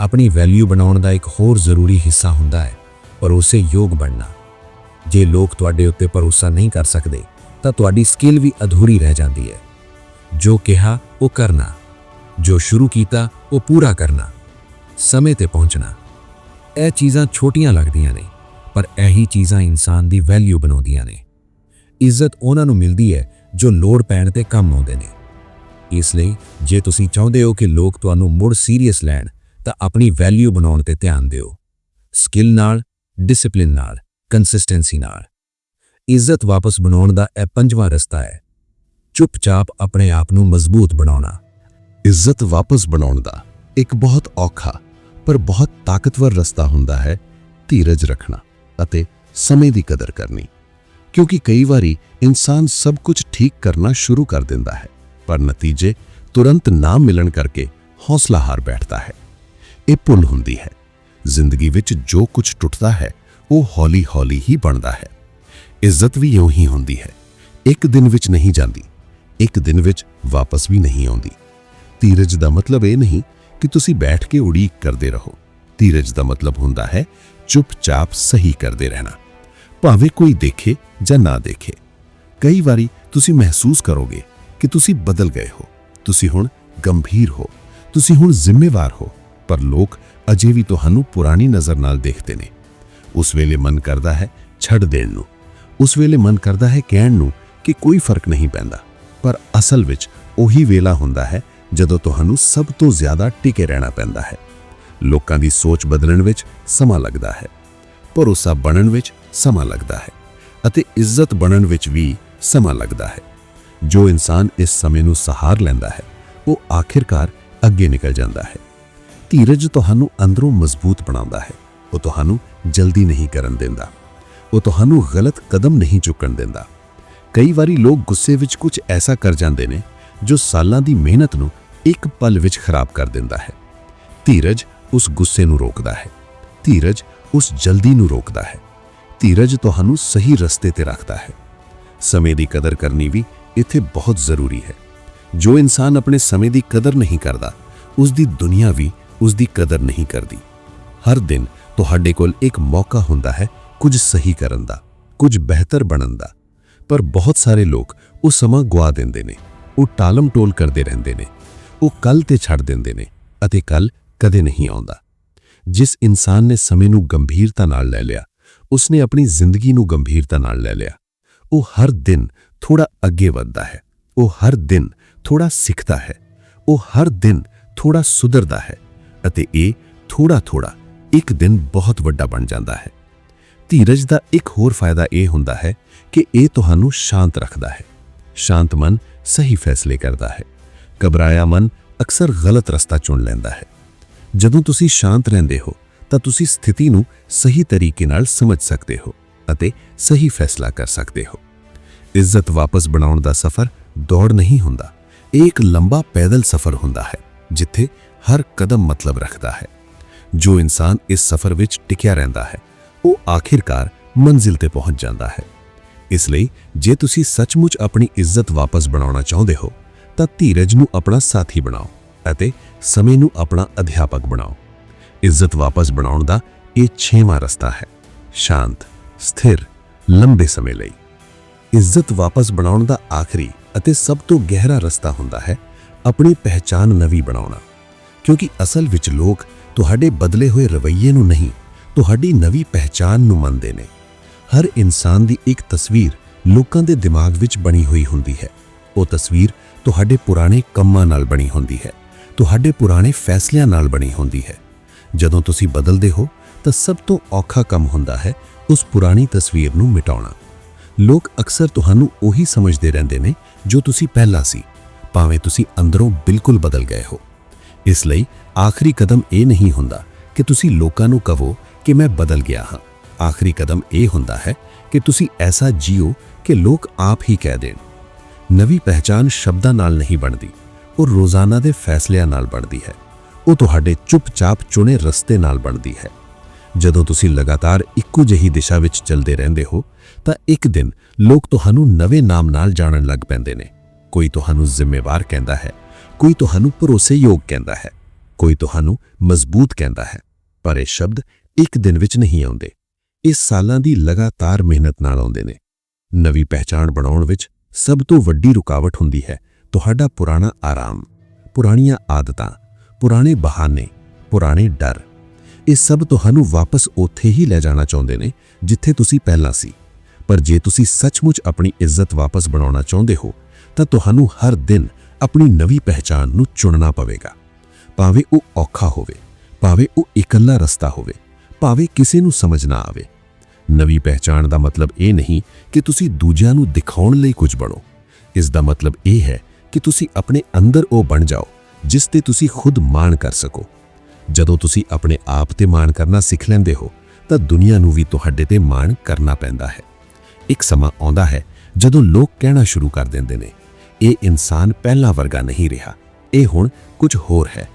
ਆਪਣੀ ਵੈਲਿਊ ਬਣਾਉਣ ਦਾ ਇੱਕ ਹੋਰ ਜ਼ਰੂਰੀ ਹਿੱਸਾ ਹੁੰਦਾ ਹੈ ਭਰੋਸੇ ਯੋਗ ਬਣਨਾ। ਜੇ ਲੋਕ ਤੁਹਾਡੇ ਉੱਤੇ ਭਰੋਸਾ ਨਹੀਂ ਕਰ ਸਕਦੇ, ਤਾਂ ਤੁਹਾਡੀ ਸਕਿੱਲ ਵੀ ਅਧੂਰੀ ਰਹਿ ਜਾਂਦੀ ਹੈ। ਜੋ ਕਿਹਾ, ਉਹ ਕਰਨਾ। ਜੋ ਸ਼ੁਰੂ ਕੀਤਾ, ਉਹ ਪੂਰਾ ਕਰਨਾ। ਸਮੇਂ ਤੇ ਪਹੁੰਚਣਾ। ਇਹ ਚੀਜ਼ਾਂ ਛੋਟੀਆਂ ਲੱਗਦੀਆਂ ਨੇ, ਪਰ ਇਹੀ ਚੀਜ਼ਾਂ ਇਨਸਾਨ ਦੀ ਵੈਲਿਊ ਬਣਾਉਂਦੀਆਂ ਨੇ। ਇੱਜ਼ਤ ਉਹਨਾਂ ਨੂੰ ਮਿਲਦੀ ਹੈ, ਜੋ ਲੋੜ ਪੈਣ ਤੇ ਕੰਮ ਆਉਂਦੇ ਨੇ। ਇਸ ਲਈ, ਜੇ ਤੁਸੀਂ ਚਾਹੁੰਦੇ ਹੋ ਕਿ ਲੋਕ ਤੁਹਾਨੂੰ ਮੁੜ ਸੀਰੀਅਸ ਲੈਣ, ਤਾਂ ਆਪਣੀ ਵੈਲਿਊ ਬਣਾਉਣ ਤੇ ਧਿਆਨ ਦਿਓ। ਸਕਿੱਲ ਨਾਲ ਡਿਸਪਲਿਨ ਨਾਲ ਕੰਸਿਸਟੈਂਸੀ ਨਾਲ। ਇੱਜ਼ਤ ਵਾਪਸ ਬਣਾਉਣ ਦਾ ਇਹ ਪੰਜਵਾਂ ਰਸਤਾ ਹੈ। ਚੁੱਪਚਾਪ ਆਪਣੇ ਆਪ ਨੂੰ ਮਜ਼ਬੂਤ ਬਣਾਉਣਾ। ਇੱਜ਼ਤ ਵਾਪਸ ਬਣਾਉਣ ਦਾ ਇੱਕ ਬਹੁਤ ਔਖਾ, ਪਰ ਬਹੁਤ ਤਾਕਤਵਰ ਰਸਤਾ ਹੁੰਦਾ ਹੈ ਧੀਰਜ ਰੱਖਣਾ ਅਤੇ ਸਮੇਂ ਦੀ ਕਦਰ ਕਰਨੀ। ਕਿਉਂਕਿ ਕਈ ਵਾਰੀ ਇਨਸਾਨ ਸਭ ਕੁਝ ਠੀਕ ਕਰਨਾ ਸ਼ੁਰੂ ਕਰ ਦਿੰਦਾ ਹੈ, ਪਰ ਨਤੀਜੇ ਤੁਰੰਤ ਨਾ ਮਿਲਣ ਕਰਕੇ ਹੌਸਲਾ ਹਾਰ ਬੈਠਦਾ ਹੈ। ਇਹ ਭੁੱਲ ਹੁੰਦੀ ਹੈ ਜ਼ਿੰਦਗੀ ਵਿੱਚ ਜੋ ਕੁਝ ਟੁੱਟਦਾ ਹੈ, ਉਹ ਹੌਲੀ-ਹੌਲੀ ਹੀ ਬਣਦਾ ਹੈ। ਇੱਜ਼ਤ ਵੀ ਇਉਂ ਹੀ ਹੁੰਦੀ ਹੈ। ਇੱਕ ਦਿਨ ਵਿੱਚ ਨਹੀਂ ਜਾਂਦੀ, ਇੱਕ ਦਿਨ ਵਿੱਚ ਵਾਪਸ ਵੀ ਨਹੀਂ ਆਉਂਦੀ। ਧੀਰਜ ਦਾ ਮਤਲਬ ਇਹ ਨਹੀਂ ਕਿ ਤੁਸੀਂ ਬੈਠ ਕੇ ਉਡੀਕ ਕਰਦੇ ਰਹੋ। ਧੀਰਜ ਦਾ ਮਤਲਬ ਹੁੰਦਾ ਹੈ, ਚੁੱਪਚਾਪ ਸਹੀ ਕਰਦੇ ਰਹਿਣਾ। ਭਾਵੇਂ ਕੋਈ ਦੇਖੇ ਜਾਂ ਨਾ ਦੇਖੇ। ਕਈ ਵਾਰੀ ਤੁਸੀਂ ਮਹਿਸੂਸ ਕਰੋਗੇ ਕਿ ਤੁਸੀਂ ਬਦਲ ਗਏ ਹੋ। ਤੁਸੀਂ ਹੁਣ ਗੰਭੀਰ ਹੋ। ਤੁਸੀਂ ਹੁਣ ਜ਼ਿੰਮੇਵਾਰ ਹੋ। ਪਰ ਲੋਕ ਅਜੇ ਵੀ ਤੁਹਾਨੂੰ ਪੁਰਾਣੀ ਨਜ਼ਰ ਨਾਲ ਦੇਖਦੇ ਨੇ। ਉਸ ਵੇਲੇ ਮਨ ਕਰਦਾ ਹੈ ਛੱਡ ਦੇਣ ਨੂੰ। ਉਸ ਵੇਲੇ ਮਨ ਕਰਦਾ ਹੈ ਕਹਿਣ ਨੂੰ ਕਿ ਕੋਈ ਫ਼ਰਕ ਨਹੀਂ ਪੈਂਦਾ। ਪਰ ਅਸਲ ਵਿੱਚ ਉਹੀ ਵੇਲਾ ਹੁੰਦਾ ਹੈ ਜਦੋਂ ਤੁਹਾਨੂੰ ਸਭ ਤੋਂ ਜ਼ਿਆਦਾ ਟਿਕੇ ਰਹਿਣਾ ਪੈਂਦਾ ਹੈ। ਲੋਕਾਂ ਦੀ ਸੋਚ ਬਦਲਣ ਵਿੱਚ ਸਮਾਂ ਲੱਗਦਾ ਹੈ। ਭਰੋਸਾ ਬਣਨ ਵਿੱਚ ਸਮਾਂ ਲੱਗਦਾ ਹੈ ਅਤੇ ਇੱਜ਼ਤ ਬਣਨ ਵਿੱਚ ਵੀ ਸਮਾਂ ਲੱਗਦਾ ਹੈ। ਜੋ ਇਨਸਾਨ ਇਸ ਸਮੇਂ ਨੂੰ ਸਹਾਰ ਲੈਂਦਾ ਹੈ, ਉਹ ਆਖਿਰਕਾਰ ਅੱਗੇ ਨਿਕਲ ਜਾਂਦਾ ਹੈ। ਧੀਰਜ ਤੁਹਾਨੂੰ ਅੰਦਰੋਂ ਮਜ਼ਬੂਤ ਬਣਾਉਂਦਾ ਹੈ। ਉਹ ਤੁਹਾਨੂੰ ਜਲਦੀ ਨਹੀਂ ਕਰਨ ਦਿੰਦਾ। ਉਹ ਤੁਹਾਨੂੰ ਗਲਤ ਕਦਮ ਨਹੀਂ ਚੁੱਕਣ ਦਿੰਦਾ। ਕਈ ਵਾਰੀ ਲੋਕ ਗੁੱਸੇ ਵਿੱਚ ਕੁਝ ਐਸਾ ਕਰ ਜਾਂਦੇ ਨੇ, ਜੋ ਸਾਲਾਂ ਦੀ ਮਿਹਨਤ ਨੂੰ ਇੱਕ ਪਲ ਵਿੱਚ ਖਰਾਬ ਕਰ ਦਿੰਦਾ ਹੈ। ਧੀਰਜ ਉਸ ਗੁੱਸੇ ਨੂੰ ਰੋਕਦਾ ਹੈ। ਧੀਰਜ ਉਸ ਜਲਦੀ ਨੂੰ ਰੋਕਦਾ ਹੈ। ਧੀਰਜ ਤੁਹਾਨੂੰ ਸਹੀ ਰਸਤੇ ਤੇ ਰੱਖਦਾ ਹੈ। ਸਮੇਂ ਦੀ ਕਦਰ ਕਰਨੀ ਵੀ ਇੱਥੇ ਬਹੁਤ ਜ਼ਰੂਰੀ ਹੈ। ਜੋ ਇਨਸਾਨ ਆਪਣੇ ਸਮੇਂ ਦੀ ਕਦਰ ਨਹੀਂ ਕਰਦਾ ਉਸ ਦੀ ਦੁਨੀਆ ਵੀ ਉਸ ਦੀ ਕਦਰ ਨਹੀਂ ਕਰਦੀ। ਹਰ ਦਿਨ ਤੁਹਾਡੇ ਕੋਲ ਇੱਕ ਮੌਕਾ ਹੁੰਦਾ ਹੈ ਕੁਝ ਸਹੀ ਕਰਨ ਦਾ, ਕੁਝ ਬਿਹਤਰ ਬਣਨ ਦਾ। ਪਰ ਬਹੁਤ ਸਾਰੇ ਲੋਕ ਉਹ ਸਮਾਂ ਗਵਾ ਦਿੰਦੇ ਨੇ, ਉਹ ਟਾਲਮ-ਟੋਲ ਕਰਦੇ ਰਹਿੰਦੇ ਨੇ, ਉਹ ਕੱਲ ਤੇ ਛੱਡ ਦਿੰਦੇ ਨੇ ਅਤੇ ਕੱਲ ਕਦੇ ਨਹੀਂ ਆਉਂਦਾ। ਜਿਸ ਇਨਸਾਨ ਨੇ ਸਮੇਂ ਨੂੰ ਗੰਭੀਰਤਾ ਨਾਲ ਲੈ ਲਿਆ, ਉਸਨੇ ਆਪਣੀ ਜ਼ਿੰਦਗੀ ਨੂੰ ਗੰਭੀਰਤਾ ਨਾਲ ਲੈ ਲਿਆ। ਉਹ ਹਰ ਦਿਨ ਥੋੜਾ ਅੱਗੇ ਵੱਧਦਾ ਹੈ, ਉਹ ਹਰ ਦਿਨ ਥੋੜਾ ਸਿੱਖਦਾ ਹੈ, ਉਹ ਹਰ ਦਿਨ ਥੋੜਾ ਸੁਧਰਦਾ ਹੈ। ਅਤੇ ਇਹ ਥੋੜਾ ਥੋੜਾ ਇੱਕ ਦਿਨ ਬਹੁਤ ਵੱਡਾ ਬਣ ਜਾਂਦਾ ਹੈ। ਧੀਰਜ ਦਾ ਇੱਕ ਹੋਰ ਫਾਇਦਾ ਇਹ ਹੁੰਦਾ ਹੈ ਕਿ ਇਹ ਤੁਹਾਨੂੰ ਸ਼ਾਂਤ ਰੱਖਦਾ ਹੈ। ਸ਼ਾਂਤ ਮਨ ਸਹੀ ਫੈਸਲੇ ਕਰਦਾ ਹੈ। ਘਬਰਾਇਆ ਮਨ ਅਕਸਰ ਗਲਤ ਰਸਤਾ ਚੁਣ ਲੈਂਦਾ ਹੈ। ਜਦੋਂ ਤੁਸੀਂ ਸ਼ਾਂਤ ਰਹਿੰਦੇ ਹੋ, ਤਾਂ ਤੁਸੀਂ ਸਥਿਤੀ ਨੂੰ ਸਹੀ ਤਰੀਕੇ ਨਾਲ ਸਮਝ ਸਕਦੇ ਹੋ ਅਤੇ ਸਹੀ ਫੈਸਲਾ ਕਰ ਸਕਦੇ ਹੋ। ਇੱਜ਼ਤ ਵਾਪਸ ਬਣਾਉਣ ਦਾ ਸਫ਼ਰ ਦੌੜ ਨਹੀਂ ਹੁੰਦਾ। ਇਹ ਇੱਕ ਲੰਬਾ ਪੈਦਲ ਸਫ਼ਰ ਹੁੰਦਾ ਹੈ, ਜਿੱਥੇ ਹਰ ਕਦਮ ਮਤਲਬ ਰੱਖਦਾ ਹੈ। ਜੋ ਇਨਸਾਨ ਇਸ ਸਫ਼ਰ ਵਿੱਚ ਟਿਕਿਆ ਰਹਿੰਦਾ ਹੈ, ਉਹ ਆਖਿਰਕਾਰ ਮੰਜ਼ਿਲ ਤੇ ਪਹੁੰਚ ਜਾਂਦਾ ਹੈ। ਇਸ ਲਈ ਜੇ ਤੁਸੀਂ ਸੱਚਮੁੱਚ ਆਪਣੀ ਇੱਜ਼ਤ ਵਾਪਸ ਬਣਾਉਣਾ ਚਾਹੁੰਦੇ ਹੋ, ਤਾਂ ਧੀਰਜ ਨੂੰ ਆਪਣਾ ਸਾਥੀ ਬਣਾਓ ਅਤੇ ਸਮੇਂ ਨੂੰ ਆਪਣਾ ਅਧਿਆਪਕ ਬਣਾਓ। ਇੱਜ਼ਤ ਵਾਪਸ ਬਣਾਉਣ ਦਾ ਇਹ ਛੇਵਾਂ ਰਸਤਾ ਹੈ। ਸ਼ਾਂਤ, ਸਥਿਰ, ਲੰਬੇ ਸਮੇਂ ਲਈ। ਇੱਜ਼ਤ ਵਾਪਸ ਬਣਾਉਣ ਦਾ ਆਖਰੀ ਅਤੇ ਸਭ ਤੋਂ ਗਹਿਰਾ ਰਸਤਾ ਹੁੰਦਾ ਹੈ ਆਪਣੀ ਪਹਿਚਾਨ ਨਵੀਂ ਬਣਾਉਣਾ। ਕਿਉਂਕਿ ਅਸਲ ਵਿੱਚ ਲੋਕ ਤੁਹਾਡੇ ਬਦਲੇ ਹੋਏ ਰਵੱਈਏ ਨੂੰ ਨਹੀਂ, ਤੁਹਾਡੀ ਨਵੀਂ ਪਹਿਚਾਨ ਨੂੰ ਮੰਨਦੇ ਨੇ। ਹਰ ਇਨਸਾਨ ਦੀ ਇੱਕ ਤਸਵੀਰ ਲੋਕਾਂ ਦੇ ਦਿਮਾਗ ਵਿੱਚ ਬਣੀ ਹੋਈ ਹੁੰਦੀ ਹੈ। ਉਹ ਤਸਵੀਰ ਤੁਹਾਡੇ ਪੁਰਾਣੇ ਕੰਮਾਂ ਨਾਲ ਬਣੀ ਹੁੰਦੀ ਹੈ, ਤੁਹਾਡੇ ਪੁਰਾਣੇ ਫੈਸਲਿਆਂ ਨਾਲ ਬਣੀ ਹੁੰਦੀ ਹੈ। ਜਦੋਂ ਤੁਸੀਂ ਬਦਲਦੇ ਹੋ, ਤਾਂ ਸਭ ਤੋਂ ਔਖਾ ਕੰਮ ਹੁੰਦਾ ਹੈ ਉਸ ਪੁਰਾਣੀ ਤਸਵੀਰ ਨੂੰ ਮਿਟਾਉਣਾ। ਲੋਕ ਅਕਸਰ ਤੁਹਾਨੂੰ ਉਹੀ ਸਮਝਦੇ ਰਹਿੰਦੇ ਨੇ ਜੋ ਤੁਸੀਂ ਪਹਿਲਾਂ ਸੀ, ਭਾਵੇਂ ਤੁਸੀਂ ਅੰਦਰੋਂ ਬਿਲਕੁਲ ਬਦਲ ਗਏ ਹੋ। ਇਸ ਲਈ ਆਖਰੀ ਕਦਮ ਇਹ ਨਹੀਂ ਹੁੰਦਾ ਕਿ ਤੁਸੀਂ ਲੋਕਾਂ ਨੂੰ ਕਹੋ ਕਿ ਮੈਂ ਬਦਲ ਗਿਆ ਹਾਂ। ਆਖਰੀ ਕਦਮ ਇਹ ਹੁੰਦਾ ਹੈ ਕਿ ਤੁਸੀਂ ਐਸਾ ਜੀਓ ਕਿ ਲੋਕ ਆਪ ਹੀ ਕਹਿ ਦੇਣ। ਨਵੀਂ ਪਹਿਚਾਨ ਸ਼ਬਦਾਂ ਨਾਲ ਨਹੀਂ ਬਣਦੀ, ਉਹ ਰੋਜ਼ਾਨਾ ਦੇ ਫੈਸਲਿਆਂ ਨਾਲ ਬਣਦੀ ਹੈ। ਉਹ ਤੁਹਾਡੇ ਚੁੱਪਚਾਪ ਚੁਣੇ ਰਸਤੇ ਨਾਲ ਬਣਦੀ ਹੈ। ਜਦੋਂ ਤੁਸੀਂ ਲਗਾਤਾਰ ਇੱਕੋ ਜਿਹੀ ਦਿਸ਼ਾ ਵਿੱਚ ਚੱਲਦੇ ਰਹਿੰਦੇ ਹੋ, ਤਾਂ ਇੱਕ ਦਿਨ ਲੋਕ ਤੁਹਾਨੂੰ ਨਵੇਂ ਨਾਮ ਨਾਲ ਜਾਣਨ ਲੱਗ ਪੈਂਦੇ ਨੇ। ਕੋਈ ਤੁਹਾਨੂੰ ਜ਼ਿੰਮੇਵਾਰ ਕਹਿੰਦਾ ਹੈ ਕੋਈ ਤੁਹਾਨੂੰ ਭਰੋਸੇਯੋਗ ਕਹਿੰਦਾ ਹੈ, ਕੋਈ ਤੁਹਾਨੂੰ ਮਜ਼ਬੂਤ ਕਹਿੰਦਾ ਹੈ, ਪਰ ਇਹ ਸ਼ਬਦ ਇੱਕ ਦਿਨ ਵਿੱਚ ਨਹੀਂ ਆਉਂਦੇ। ਇਹ ਸਾਲਾਂ ਦੀ ਲਗਾਤਾਰ ਮਿਹਨਤ ਨਾਲ ਆਉਂਦੇ ਨੇ। ਨਵੀਂ ਪਹਿਚਾਣ ਬਣਾਉਣ ਵਿੱਚ ਸਭ ਤੋਂ ਵੱਡੀ ਰੁਕਾਵਟ ਹੁੰਦੀ ਹੈ ਤੁਹਾਡਾ ਪੁਰਾਣਾ ਆਰਾਮ, ਪੁਰਾਣੀਆਂ ਆਦਤਾਂ, ਪੁਰਾਣੇ ਬਹਾਨੇ, ਪੁਰਾਣੇ ਡਰ। ਇਹ ਸਭ ਤੁਹਾਨੂੰ ਵਾਪਸ ਉੱਥੇ ਹੀ ਲੈ ਜਾਣਾ ਚਾਹੁੰਦੇ ਨੇ ਜਿੱਥੇ ਤੁਸੀਂ ਪਹਿਲਾਂ ਸੀ। ਪਰ ਜੇ ਤੁਸੀਂ ਸੱਚਮੁੱਚ ਆਪਣੀ ਇੱਜ਼ਤ ਵਾਪਸ ਬਣਾਉਣਾ ਚਾਹੁੰਦੇ ਹੋ, ਤਾਂ ਤੁਹਾਨੂੰ ਹਰ ਦਿਨ ਆਪਣੀ ਨਵੀਂ ਪਹਿਚਾਣ ਨੂੰ ਚੁਣਨਾ ਪਵੇਗਾ। ਭਾਵੇਂ ਉਹ ਔਖਾ ਹੋਵੇ, ਭਾਵੇਂ ਉਹ ਇਕੱਲਾ ਰਸਤਾ ਹੋਵੇ, ਭਾਵੇਂ ਕਿਸੇ ਨੂੰ ਸਮਝ ਨਾ ਆਵੇ। ਨਵੀਂ ਪਹਿਚਾਣ ਦਾ ਮਤਲਬ ਇਹ ਨਹੀਂ ਕਿ ਤੁਸੀਂ ਦੂਜਿਆਂ ਨੂੰ ਦਿਖਾਉਣ ਲਈ ਕੁਝ ਬਣੋ। ਇਸ ਦਾ ਮਤਲਬ ਇਹ ਹੈ ਕਿ ਤੁਸੀਂ ਆਪਣੇ ਅੰਦਰ ਉਹ ਬਣ ਜਾਓ, ਜਿਸ ਤੇ ਤੁਸੀਂ ਖੁਦ ਮਾਣ ਕਰ ਸਕੋ। ਜਦੋਂ ਤੁਸੀਂ ਆਪਣੇ ਆਪ ਤੇ ਮਾਣ ਕਰਨਾ ਸਿੱਖ ਲੈਂਦੇ ਹੋ, ਤਾਂ ਦੁਨੀਆ ਨੂੰ ਵੀ ਤੁਹਾਡੇ ਤੇ ਮਾਣ ਕਰਨਾ ਪੈਂਦਾ ਹੈ। ਇੱਕ ਸਮਾਂ ਆਉਂਦਾ ਹੈ ਜਦੋਂ ਲੋਕ ਕਹਿਣਾ ਸ਼ੁਰੂ ਕਰ ਦਿੰਦੇ ਨੇ ਇਹ ਇਨਸਾਨ ਪਹਿਲਾਂ ਵਰਗਾ ਨਹੀਂ ਰਿਹਾ। ਇਹ ਹੁਣ ਕੁਝ ਹੋਰ ਹੈ।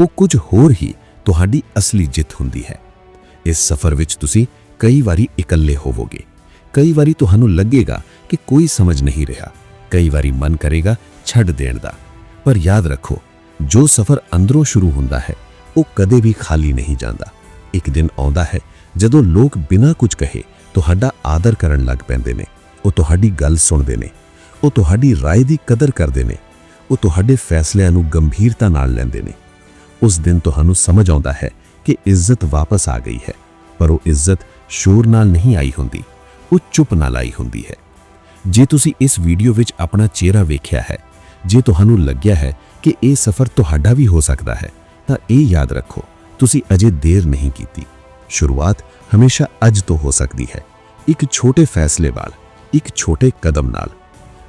ਉਹ ਕੁਝ ਹੋਰ ਹੀ ਤੁਹਾਡੀ ਅਸਲੀ ਜਿੱਤ ਹੁੰਦੀ ਹੈ। ਇਸ ਸਫ਼ਰ ਵਿੱਚ ਤੁਸੀਂ ਕਈ ਵਾਰੀ ਇਕੱਲੇ ਹੋਵੋਗੇ। ਕਈ ਵਾਰੀ ਤੁਹਾਨੂੰ ਲੱਗੇਗਾ ਕਿ ਕੋਈ ਸਮਝ ਨਹੀਂ ਰਿਹਾ। ਕਈ ਵਾਰੀ ਮਨ ਕਰੇਗਾ ਛੱਡ ਦੇਣ ਦਾ। ਪਰ ਯਾਦ ਰੱਖੋ, ਜੋ ਸਫ਼ਰ ਅੰਦਰੋਂ ਸ਼ੁਰੂ ਹੁੰਦਾ ਹੈ, ਉਹ ਕਦੇ ਵੀ ਖਾਲੀ ਨਹੀਂ ਜਾਂਦਾ। ਇੱਕ ਦਿਨ ਆਉਂਦਾ ਹੈ, ਜਦੋਂ ਲੋਕ ਬਿਨਾਂ ਕੁਝ ਕਹੇ ਤੁਹਾਡਾ ਆਦਰ ਕਰਨ ਲੱਗ ਪੈਂਦੇ ਨੇ। ਉਹ ਤੁਹਾਡੀ ਗੱਲ ਸੁਣਦੇ ਨੇ। ਉਹ ਤੁਹਾਡੀ رائے ਦੀ ਕਦਰ ਕਰਦੇ ਨੇ ਉਹ ਤੁਹਾਡੇ ਫੈਸਲਿਆਂ ਨੂੰ ਗੰਭੀਰਤਾ ਨਾਲ ਲੈਂਦੇ ਨੇ ਉਸ ਦਿਨ ਤੁਹਾਨੂੰ ਸਮਝ ਆਉਂਦਾ ਹੈ ਕਿ ਇੱਜ਼ਤ ਵਾਪਸ ਆ ਗਈ ਹੈ ਪਰ ਉਹ ਇੱਜ਼ਤ ਸ਼ੋਰ ਨਾਲ ਨਹੀਂ ਆਈ ਹੁੰਦੀ ਉਹ ਚੁੱਪ ਨਾਲ ਆਈ ਹੁੰਦੀ ਹੈ ਜੇ ਤੁਸੀਂ ਇਸ ਵੀਡੀਓ ਵਿੱਚ ਆਪਣਾ ਚਿਹਰਾ ਵੇਖਿਆ ਹੈ ਜੇ ਤੁਹਾਨੂੰ ਲੱਗਿਆ ਹੈ ਕਿ ਇਹ ਸਫ਼ਰ ਤੁਹਾਡਾ ਵੀ ਹੋ ਸਕਦਾ ਹੈ ਤਾਂ ਇਹ ਯਾਦ ਰੱਖੋ ਤੁਸੀਂ ਅਜੇ ਦੇਰ ਨਹੀਂ ਕੀਤੀ ਸ਼ੁਰੂਆਤ ਹਮੇਸ਼ਾ ਅੱਜ ਤੋਂ ਹੋ ਸਕਦੀ ਹੈ ਇੱਕ ਛੋਟੇ ਫੈਸਲੇ ਨਾਲ ਇੱਕ ਛੋਟੇ ਕਦਮ ਨਾਲ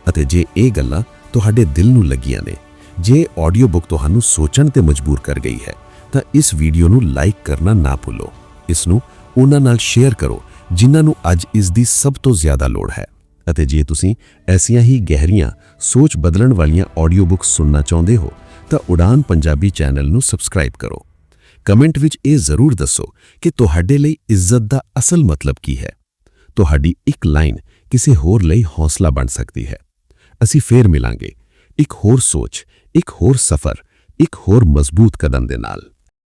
ਅਤੇ ਜੇ ਇਹ ਗੱਲਾਂ ਤੁਹਾਡੇ ਦਿਲ ਨੂੰ ਲੱਗੀਆਂ ਨੇ, ਜੇ ਆਡੀਓ ਬੁੱਕ ਤੁਹਾਨੂੰ ਸੋਚਣ ਤੇ ਮਜਬੂਰ ਕਰ ਗਈ ਹੈ, ਤਾਂ ਇਸ ਵੀਡੀਓ ਨੂੰ ਲਾਈਕ ਕਰਨਾ ਨਾ ਭੁੱਲੋ। ਇਸ ਨੂੰ ਉਹਨਾਂ ਨਾਲ ਸ਼ੇਅਰ ਕਰੋ, ਜਿਨ੍ਹਾਂ ਨੂੰ ਅੱਜ ਇਸ ਦੀ ਸਭ ਤੋਂ ਜ਼ਿਆਦਾ ਲੋੜ ਹੈ। ਅਤੇ ਜੇ ਤੁਸੀਂ ਐਸੀਆਂ ਹੀ ਗਹਿਰੀਆਂ, ਸੋਚ ਬਦਲਣ ਵਾਲੀਆਂ ਆਡੀਓ ਬੁੱਕਸ ਸੁਣਨਾ ਚਾਹੁੰਦੇ ਹੋ, ਤਾਂ ਉਡਾਨ ਪੰਜਾਬੀ ਚੈਨਲ ਨੂੰ ਸਬਸਕ੍ਰਾਈਬ ਕਰੋ। ਕਮੈਂਟ ਵਿੱਚ ਇਹ ਜ਼ਰੂਰ ਦੱਸੋ ਕਿ ਤੁਹਾਡੇ ਲਈ ਇੱਜ਼ਤ ਦਾ ਅਸਲ ਮਤਲਬ ਕੀ ਹੈ। ਤੁਹਾਡੀ ਇੱਕ ਲਾਈਨ ਕਿਸੇ ਹੋਰ ਲਈ ਹੌਸਲਾ ਬਣ ਸਕਦੀ ਹੈ। ਅਸੀਂ ਫੇਰ ਮਿਲਾਂਗੇ। ਇੱਕ ਹੋਰ ਸੋਚ, ਇੱਕ ਹੋਰ ਸਫ਼ਰ, ਇੱਕ ਹੋਰ ਮਜ਼ਬੂਤ ਕਦਮ ਦੇ ਨਾਲ।